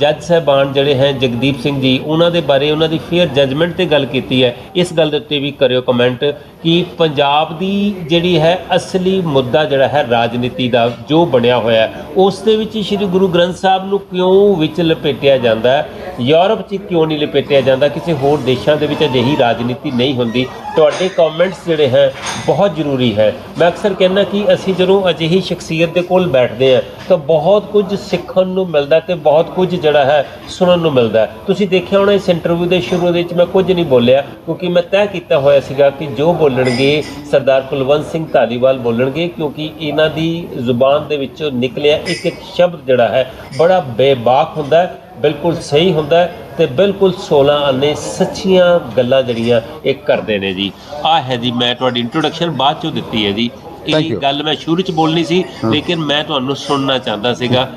ਜੱਜ ਸਾਹਿਬਾਨ ਜਿਹੜੇ ਹੈ ਜਗਦੀਪ ਸਿੰਘ ਜੀ, ਉਹਨਾਂ ਦੇ ਬਾਰੇ ਉਹਨਾਂ ਦੀ ਫੇਅਰ ਜਜਮੈਂਟ ਤੇ ਗੱਲ ਕੀਤੀ ਹੈ। ਇਸ ਗੱਲ ਦੇ ਉੱਤੇ ਵੀ ਕਰਿਓ ਕਮੈਂਟ ਕਿ ਪੰਜਾਬ ਦੀ ਜਿਹੜੀ ਹੈ ਅਸਲੀ ਮੁੱਦਾ ਜਿਹੜਾ ਹੈ ਰਾਜਨੀਤੀ ਦਾ ਜੋ ਬਣਿਆ ਹੋਇਆ ਹੈ, ਉਸ ਦੇ ਵਿੱਚ ਸ੍ਰੀ ਗੁਰੂ ਗ੍ਰੰਥ ਸਾਹਿਬ ਨੂੰ ਕਿਉਂ ਵਿੱਚ ਲਪੇਟਿਆ ਜਾਂਦਾ ਹੈ? ਯੂਰਪ 'ਚ ਕਿਉਂ ਨਹੀਂ ਲਪੇਟਿਆ ਜਾਂਦਾ? ਕਿਸੇ ਹੋਰ ਦੇਸ਼ਾਂ ਦੇ ਵਿੱਚ ਅਜਿਹੀ ਰਾਜਨੀਤੀ ਨਹੀਂ ਹੁੰਦੀ। ਤੁਹਾਡੇ ਕਮੈਂਟਸ ਜਿਹੜੇ ਹੈ ਬਹੁਤ ਜ਼ਰੂਰੀ ਹੈ। ਮੈਂ ਅਕਸਰ ਕਹਿੰਦਾ ਕਿ ਅਸੀਂ ਜਦੋਂ ਅਜਿਹੀ ਸ਼ਖਸੀਅਤ ਦੇ ਕੋਲ ਬੈਠਦੇ ਹਾਂ ਤਾਂ ਬਹੁਤ ਕੁਝ ਸਿੱਖਣ ਨੂੰ ਮਿਲਦਾ ਤੇ ਬਹੁਤ ਕੁਝ ਜਿਹੜਾ ਹੈ ਸੁਣਨ ਨੂੰ ਮਿਲਦਾ ਤੁਸੀਂ ਦੇਖਿਆ ਹੋਣਾ ਇਸ ਇੰਟਰਵਿਊ ਦੇ ਸ਼ੁਰੂ ਦੇ ਵਿੱਚ ਮੈਂ ਕੁਝ ਨਹੀਂ ਬੋਲਿਆ, ਕਿਉਂਕਿ ਮੈਂ ਤੈਅ ਕੀਤਾ ਹੋਇਆ ਸੀਗਾ ਕਿ ਜੋ ਬੋਲਣਗੇ ਸਰਦਾਰ ਕੁਲਵੰਤ ਸਿੰਘ ਧਾਲੀਵਾਲ ਬੋਲਣਗੇ, ਕਿਉਂਕਿ ਇਹਨਾਂ ਦੀ ਜ਼ੁਬਾਨ ਦੇ ਵਿੱਚੋਂ ਨਿਕਲਿਆ ਇੱਕ ਇੱਕ ਸ਼ਬਦ ਜਿਹੜਾ ਹੈ ਬੜਾ ਬੇਬਾਕ ਹੁੰਦਾ ਹੈ, ਬਿਲਕੁਲ ਸਹੀ ਹੁੰਦਾ ਹੈ ਤੇ ਬਿਲਕੁਲ 16 ਆਨੇ ਸੱਚੀਆਂ ਗੱਲਾਂ ਜਿਹੜੀਆਂ ਇਹ ਕਰਦੇ ਨੇ ਜੀ। ਆ ਹੈ ਜੀ, ਮੈਂ ਤੁਹਾਡੀ ਇੰਟਰੋਡਕਸ਼ਨ ਬਾਅਦ ਚੋਂ ਦਿੱਤੀ ਹੈ ਜੀ। ਇਹ. ਗੱਲ ਮੈਂ ਸ਼ੁਰੂ ਚ ਬੋਲਣੀ ਸੀ ਲੇਕਿਨ ਮੈਂ ਤੁਹਾਨੂੰ ਸੁਣਨਾ ਚਾਹੁੰਦਾ ਸੀਗਾ।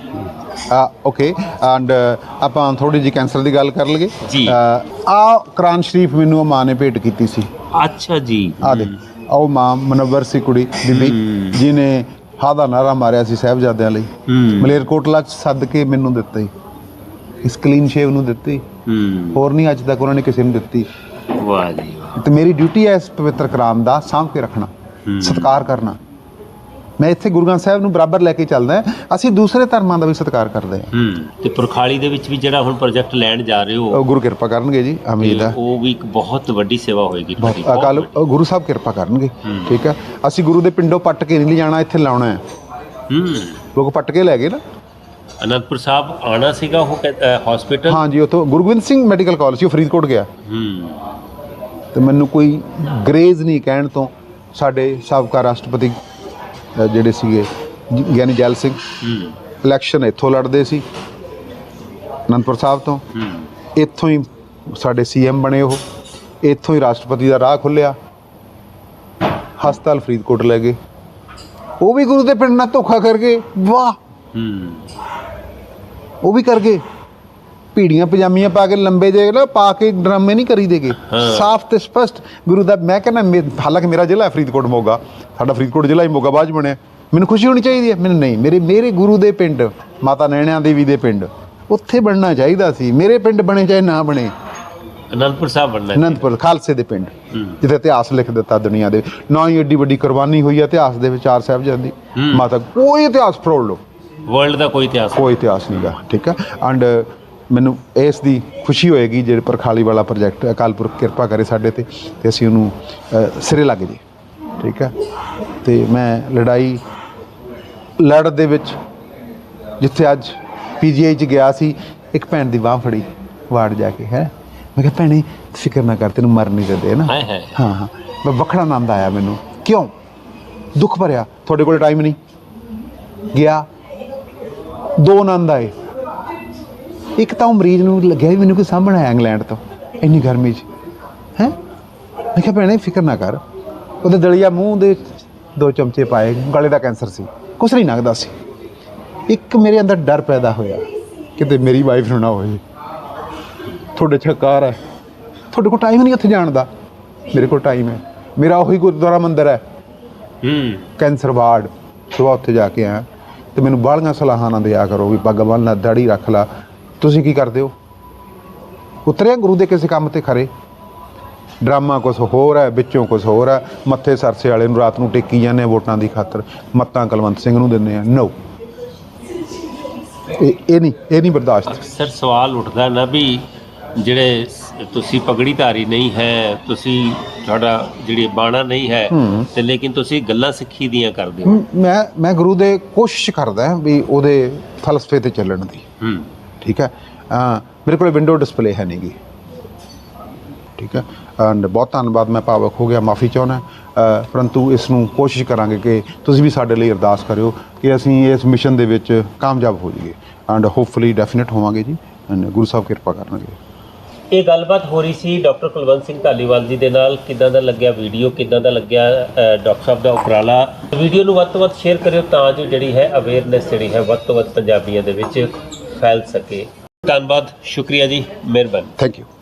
ਓਕੇ ਐਂਡ ਆਪਾਂ ਥੋੜੀ ਜਿਹੀ ਕੈਂਸਰ ਦੀ ਗੱਲ ਕਰ ਲਈਏ। ਜੀ। ਆ ਕੁਰਾਨ ਸ਼ਰੀਫ ਮੈਨੂੰ ਮਾਂ ਨੇ ਭੇਟ ਕੀਤੀ ਸੀ। ਅੱਛਾ ਜੀ। ਆ ਦੇ ਉਹ ਮਾਂ ਮਨਵਰ ਸੀ ਕੁੜੀ ਬੀਬੀ ਜਿਹਨੇ ਹਾਦਾ ਨਾਰਾ ਮਾਰਿਆ ਸੀ ਸਾਹਿਬਜ਼ਾਦਿਆਂ ਲਈ। ਮਲੇਰਕੋਟਲਾ ਚ ਸੱਦ ਕੇ ਮੈਨੂੰ ਦਿੱਤਾ। ਹੀ ਇਸ ਕਲੀਨ ਸ਼ੇਵ ਨੂੰ ਦਿੱਤੀ। ਹੋਰ ਨਹੀਂ ਅੱਜ ਤੱਕ ਉਹਨਾਂ ਨੇ ਕਿਸੇ ਨੂੰ ਦਿੱਤੀ। ਵਾਹ ਜੀ ਵਾਹ। ਤੇ ਮੇਰੀ ਡਿਊਟੀ ਹੈ ਇਸ ਪਵਿੱਤਰ ਕਲਾਮ ਦਾ ਸਾਂਭ ਕੇ ਰੱਖਣਾ। ਸਤਿਕਾਰ ਕਰਨਾ। ਮੈਂ ਇੱਥੇ ਗੁਰੂ ਗ੍ਰੰਥ ਸਾਹਿਬ ਨੂੰ ਬਰਾਬਰ ਲੈ ਕੇ ਚੱਲਦਾ ਹਾਂ। ਅਸੀਂ ਦੂਸਰੇ ਧਰਮਾਂ ਦਾ ਵੀ ਸਤਿਕਾਰ ਕਰਦੇ ਹਾਂ। ਹੂੰ। ਤੇ ਪੁਰਖਾਲੀ ਦੇ ਵਿੱਚ ਵੀ ਜਿਹੜਾ ਹੁਣ ਪ੍ਰੋਜੈਕਟ ਲੈਣ ਜਾ ਰਹੇ ਹੋ। ਉਹ ਗੁਰੂ ਕਿਰਪਾ ਕਰਨਗੇ ਜੀ ਉਮੀਦ ਹੈ ਉਹ ਵੀ ਇੱਕ ਬਹੁਤ ਵੱਡੀ ਸੇਵਾ ਹੋਏਗੀ ਅਕਾਲ। ਗੁਰੂ ਸਾਹਿਬ ਕਿਰਪਾ ਕਰਨਗੇ ਠੀਕ ਹੈ। ਅਸੀਂ ਗੁਰੂ ਦੇ ਪਿੰਡੋਂ ਪੱਟ ਕੇ ਨਹੀਂ ਲਿਜਾਣਾ ਇੱਥੇ ਲਾਉਣਾ ਹੈ। ਹੂੰ। ਲੋਕ ਪੱਟ ਕੇ ਲੈ ਗਏ ਨਾ। ਅਨੰਦਪੁਰ ਸਾਹਿਬ ਆਣਾ ਸੀਗਾ ਉਹ ਹਸਪੀਟਲ ਹਾਂਜੀ ਉਥੋਂ ਗੁਰੂ ਗੋਬਿੰਦ ਸਿੰਘ ਮੈਡੀਕਲ ਕਾਲਜ ਸੀ ਉਹ ਫਰੀਦਕੋਟ ਗਿਆ। ਹੂੰ। ਤੇ ਮੈਨੂੰ ਕੋਈ ਗਰੇਜ਼ ਨਹੀਂ ਕਹਿਣ ਤੋਂ। ਸਾਡੇ ਸਾਬਕਾ ਰਾਸ਼ਟਰਪਤੀ ਅ, ਜਿਹੜੇ ਸੀਗੇ ਜ- ਗਿਆਨੀ ਜੈਲ ਸਿੰਘ। ਇਲੈਕਸ਼ਨ ਇੱਥੋਂ ਲੜਦੇ ਸੀ ਅਨੰਦਪੁਰ ਸਾਹਿਬ ਤੋਂ। ਇੱਥੋਂ ਹੀ ਸਾਡੇ ਸੀਐਮ ਬਣੇ ਉਹ। ਇੱਥੋਂ ਹੀ ਰਾਸ਼ਟਰਪਤੀ ਦਾ ਰਾਹ ਖੁੱਲਿਆ ਹਸਪਤਾਲ ਫਰੀਦਕੋਟ ਲੈ ਗਏ। ਉਹ ਵੀ ਗੁਰੂ ਦੇ ਪਿੰਡ ਨਾਲ ਧੋਖਾ ਕਰ ਗਏ। ਵਾਹ! ਹੂੰ। ਉਹ ਵੀ ਕਰ ਗਏ। ਪੀੜੀਆਂ ਪਜਾਮੀਆਂ ਪਾ ਕੇ ਲੰਬੇ ਜੇ ਨਾ ਪਾ ਕੇ ਡਰਾਮੇ ਨਹੀਂ ਕਰੀ ਦੇਗੇ। ਸਾਫ਼ ਤੇ ਸਪਸ਼ਟ। ਗੁਰੂ ਦਾ ਮੈਂ ਕਹਿੰਦਾ ਹਾਲਾਂਕਿ ਮੇਰਾ ਜ਼ਿਲ੍ਹਾ ਫਰੀਦਕੋਟ ਮੋਗਾ। ਸਾਡਾ ਫਰੀਦਕੋਟ ਜ਼ਿਲ੍ਹਾ ਹੀ ਮੋਗਾ 'ਚ ਬਣਿਆ। ਮੈਨੂੰ ਖੁਸ਼ੀ ਹੋਣੀ ਚਾਹੀਦੀ ਹੈ। ਮੈਨੂੰ ਨਹੀਂ। ਮੇਰੇ ਮੇਰੇ ਗੁਰੂ ਦੇ ਪਿੰਡ ਮਾਤਾ ਨੈਣਿਆਂ ਦੇਵੀ ਦੇ ਪਿੰਡ ਉੱਥੇ ਬਣਨਾ ਚਾਹੀਦਾ ਸੀ। ਮੇਰੇ ਪਿੰਡ ਬਣੇ ਚਾਹੇ ਨਾ ਬਣੇ। ਅਨੰਦਪੁਰ ਸਾਹਿਬ ਬਣਨਾ। ਅਨੰਦਪੁਰ ਖਾਲਸੇ ਦੇ ਪਿੰਡ। ਜਿੱਥੇ ਇਤਿਹਾਸ ਲਿਖ ਦਿੱਤਾ ਦੁਨੀਆ ਦੇ। ਨਾ ਹੀ ਏਡੀ ਵੱਡੀ ਕੁਰਬਾਨੀ ਹੋਈ ਹੈ ਇਤਿਹਾਸ ਦੇ ਵਿੱਚ ਸਾਹਿਬ ਜਾਂਦੀ। ਮਾਤਾ ਕੋਈ ਇਤਿਹਾਸ ਫਰੋਲ ਲਓ। ਵਰਲਡ ਦਾ ਕੋਈ ਇਤਿਹਾਸ ਕੋਈ ਇਤਿਹਾਸ ਨਹੀਂਗਾ ਠੀਕ ਹੈ? ਐਂਡ ਮੈਨੂੰ ਇਸ ਦੀ ਖੁਸ਼ੀ ਹੋਏਗੀ ਜਿਹੜੇ ਪਰਖਾਲੀ ਵਾਲਾ ਪ੍ਰੋਜੈਕਟ ਅਕਾਲ ਪੁਰਖ ਕਿਰਪਾ ਕਰੇ ਸਾਡੇ ਤੇ ਤੇ ਅਸੀਂ ਉਹਨੂੰ ਸਿਰੇ ਲੱਗ ਜੀ। ਠੀਕ ਹੈ? ਤੇ ਮੈਂ ਲੜਾਈ ਲੜ ਦੇ ਵਿੱਚ ਜਿੱਥੇ ਅੱਜ ਪੀਜੀਆਈ ਚ ਗਿਆ ਸੀ ਇੱਕ ਭੈਣ ਦੀ ਬਾਹ ਫੜੀ ਵਾਰਡ ਜਾ ਕੇ ਹੈ? ਮੈਂ ਕਿਹਾ ਭੈਣੇ ਫਿਕਰ ਨਾ ਕਰ ਤੈਨੂੰ ਮਰ ਨਹੀਂ ਦਿੰਦੇ ਨਾ? ਹਾਏ। ਹਾਂ ਹਾਂ। ਮੈਂ ਵੱਖਰਾ ਆਨੰਦ ਆਇਆ ਮੈਨੂੰ। ਕਿਉਂ? ਦੁੱਖ ਭਰਿਆ। ਤੁਹਾਡੇ ਕੋਲ ਟਾਈਮ ਨਹੀਂ। ਗਿਆ। ਦੋ ਆਨੰਦ ਆਏ। ਇੱਕ ਤਾਂ ਉਹ ਮਰੀਜ਼ ਨੂੰ ਲੱਗਿਆ ਵੀ ਮੈਨੂੰ ਕੋਈ ਸਾਂਭਣਾ ਹੈ ਇੰਗਲੈਂਡ ਤੋਂ ਇੰਨੀ ਗਰਮੀ 'ਚ। ਹੈ? ਮੈਂ ਕਿਹਾ ਭੈਣੇ ਫਿਕਰ ਨਾ ਕਰ। ਉਹਦੇ ਦਲੀਆ ਮੂੰਹ ਦੇ ਦੋ ਚਮਚੇ ਪਾਏ ਗਲੇ ਦਾ ਕੈਂਸਰ ਸੀ। ਕੁਛ ਨਹੀਂ ਲੱਗਦਾ ਸੀ। ਇੱਕ ਮੇਰੇ ਅੰਦਰ ਡਰ ਪੈਦਾ ਹੋਇਆ ਕਿਤੇ ਮੇਰੀ ਵਾਈਫ ਨੂੰ ਨਾ ਹੋਏ ਤੁਹਾਡੇ ਚ ਕਾਰ ਹੈ। ਤੁਹਾਡੇ ਕੋਲ ਟਾਈਮ ਨਹੀਂ ਉੱਥੇ ਜਾਣ ਦਾ। ਮੇਰੇ ਕੋਲ ਟਾਈਮ ਹੈ। ਮੇਰਾ ਉਹੀ ਗੁਰਦੁਆਰਾ ਮੰਦਿਰ ਹੈ। ਹੂੰ। Cancer ward. ਸੁਬਾਹ ਉੱਥੇ ਜਾ ਕੇ ਆਇਆ। ਤੇ ਮੈਨੂੰ ਬਾਹਲੀਆਂ ਸਲਾਹਾਂ ਨਾ ਦਿਆ ਕਰੋ ਵੀ ਪੱਗ ਬੰਨ ਲੈ ਦਾੜੀ ਰੱਖ ਲੈ। ਤੁਸੀਂ ਕੀ ਕਰਦੇ ਹੋ? ਉਤਰਿਆ ਗੁਰੂ ਦੇ ਕਿਸੇ ਕੰਮ ਤੇ ਖਰੇ? ਡਰਾਮਾ ਕੁਛ ਹੋਰ ਹੈ ਵਿੱਚੋਂ ਕੁਛ ਹੋਰ ਹੈ। ਮੱਥੇ ਸਰਸੇ ਵਾਲੇ ਨੂੰ ਰਾਤ ਨੂੰ ਟੇਕੀ ਜਾਂਦੇ ਆ ਵੋਟਾਂ ਦੀ ਖਾਤਰ। ਮੱਤਾਂ ਕੁਲਵੰਤ ਸਿੰਘ ਨੂੰ ਦਿੰਦੇ ਆ ਨੋ ਇਹ ਇਹ ਨਹੀਂ ਇਹ ਨਹੀਂ ਬਰਦਾਸ਼ਤ। ਸਰ ਸਵਾਲ ਉੱਠਦਾ ਨਾ ਵੀ ਜਿਹੜੇ ਤੁਸੀਂ ਪਗੜੀ ਧਾਰੀ ਨਹੀਂ ਹੈ ਤੁਸੀਂ ਤੁਹਾਡਾ ਜਿਹੜੀ ਬਾਣਾ ਨਹੀਂ ਹੈ। ਤੇ ਲੇਕਿਨ ਤੁਸੀਂ ਗੱਲਾਂ ਸਿੱਖੀ ਦੀਆਂ ਕਰਦੇ ਹੋ। ਮ- ਮੈਂ ਗੁਰੂ ਦੇ ਕੋਸ਼ਿਸ਼ ਕਰਦਾ ਵੀ ਉਹਦੇ ਫਲਸਫੇ ਤੇ ਚੱਲਣ ਦੀ। ਹੂੰ। ਠੀਕ ਹੈ? ਮੇਰੇ ਕੋਲ ਵਿੰਡੋ ਡਿਸਪਲੇ ਹੈ ਨਹੀਂਗੀ ਠੀਕ ਹੈ? ਐਂਡ ਬਹੁਤ ਧੰਨਵਾਦ, ਮੈਂ ਭਾਵਕ ਹੋ ਗਿਆ, ਮਾਫੀ ਚਾਹੁੰਦਾ ਪਰੰਤੂ ਇਸ ਨੂੰ ਕੋਸ਼ਿਸ਼ ਕਰਾਂਗੇ ਕਿ ਤੁਸੀਂ ਵੀ ਸਾਡੇ ਲਈ ਅਰਦਾਸ ਕਰਿਓ ਕਿ ਅਸੀਂ ਇਸ ਮਿਸ਼ਨ ਦੇ ਵਿੱਚ ਕਾਮਯਾਬ ਹੋ ਜਾਈਏ। ਐਂਡ ਹੋਪਫੁਲੀ ਡੈਫੀਨਿਟ ਹੋਵਾਂਗੇ ਜੀ। ਐਂਡ ਗੁਰੂ ਸਾਹਿਬ ਕਿਰਪਾ ਕਰਨਗੇ। ਇਹ ਗੱਲਬਾਤ ਹੋ ਰਹੀ ਸੀ ਡਾਕਟਰ ਕੁਲਵੰਤ ਸਿੰਘ ਢਾਲੀਵਾਲ ਜੀ ਦੇ ਨਾਲ। ਕਿੱਦਾਂ ਦਾ ਲੱਗਿਆ ਵੀਡੀਓ ਕਿੱਦਾਂ ਦਾ ਲੱਗਿਆ ਡਾਕਟਰ ਸਾਹਿਬ ਦਾ ਉਪਰਾਲਾ? ਵੀਡੀਓ ਨੂੰ ਵੱਧ ਤੋਂ ਵੱਧ ਸ਼ੇਅਰ ਕਰਿਓ ਤਾਂ ਜੋ ਜਿਹੜੀ ਹੈ ਅਵੇਅਰਨੈਸ ਜਿਹੜੀ ਹੈ ਵੱਧ ਤੋਂ ਵੱਧ ਪੰਜਾਬੀਆਂ ਦੇ ਵਿੱਚ ਫੈਲ ਸਕੇ। ਧੰਨਵਾਦ ਸ਼ੁਕਰੀਆ ਜੀ ਮਿਹਰਬਾਨੀ। Thank you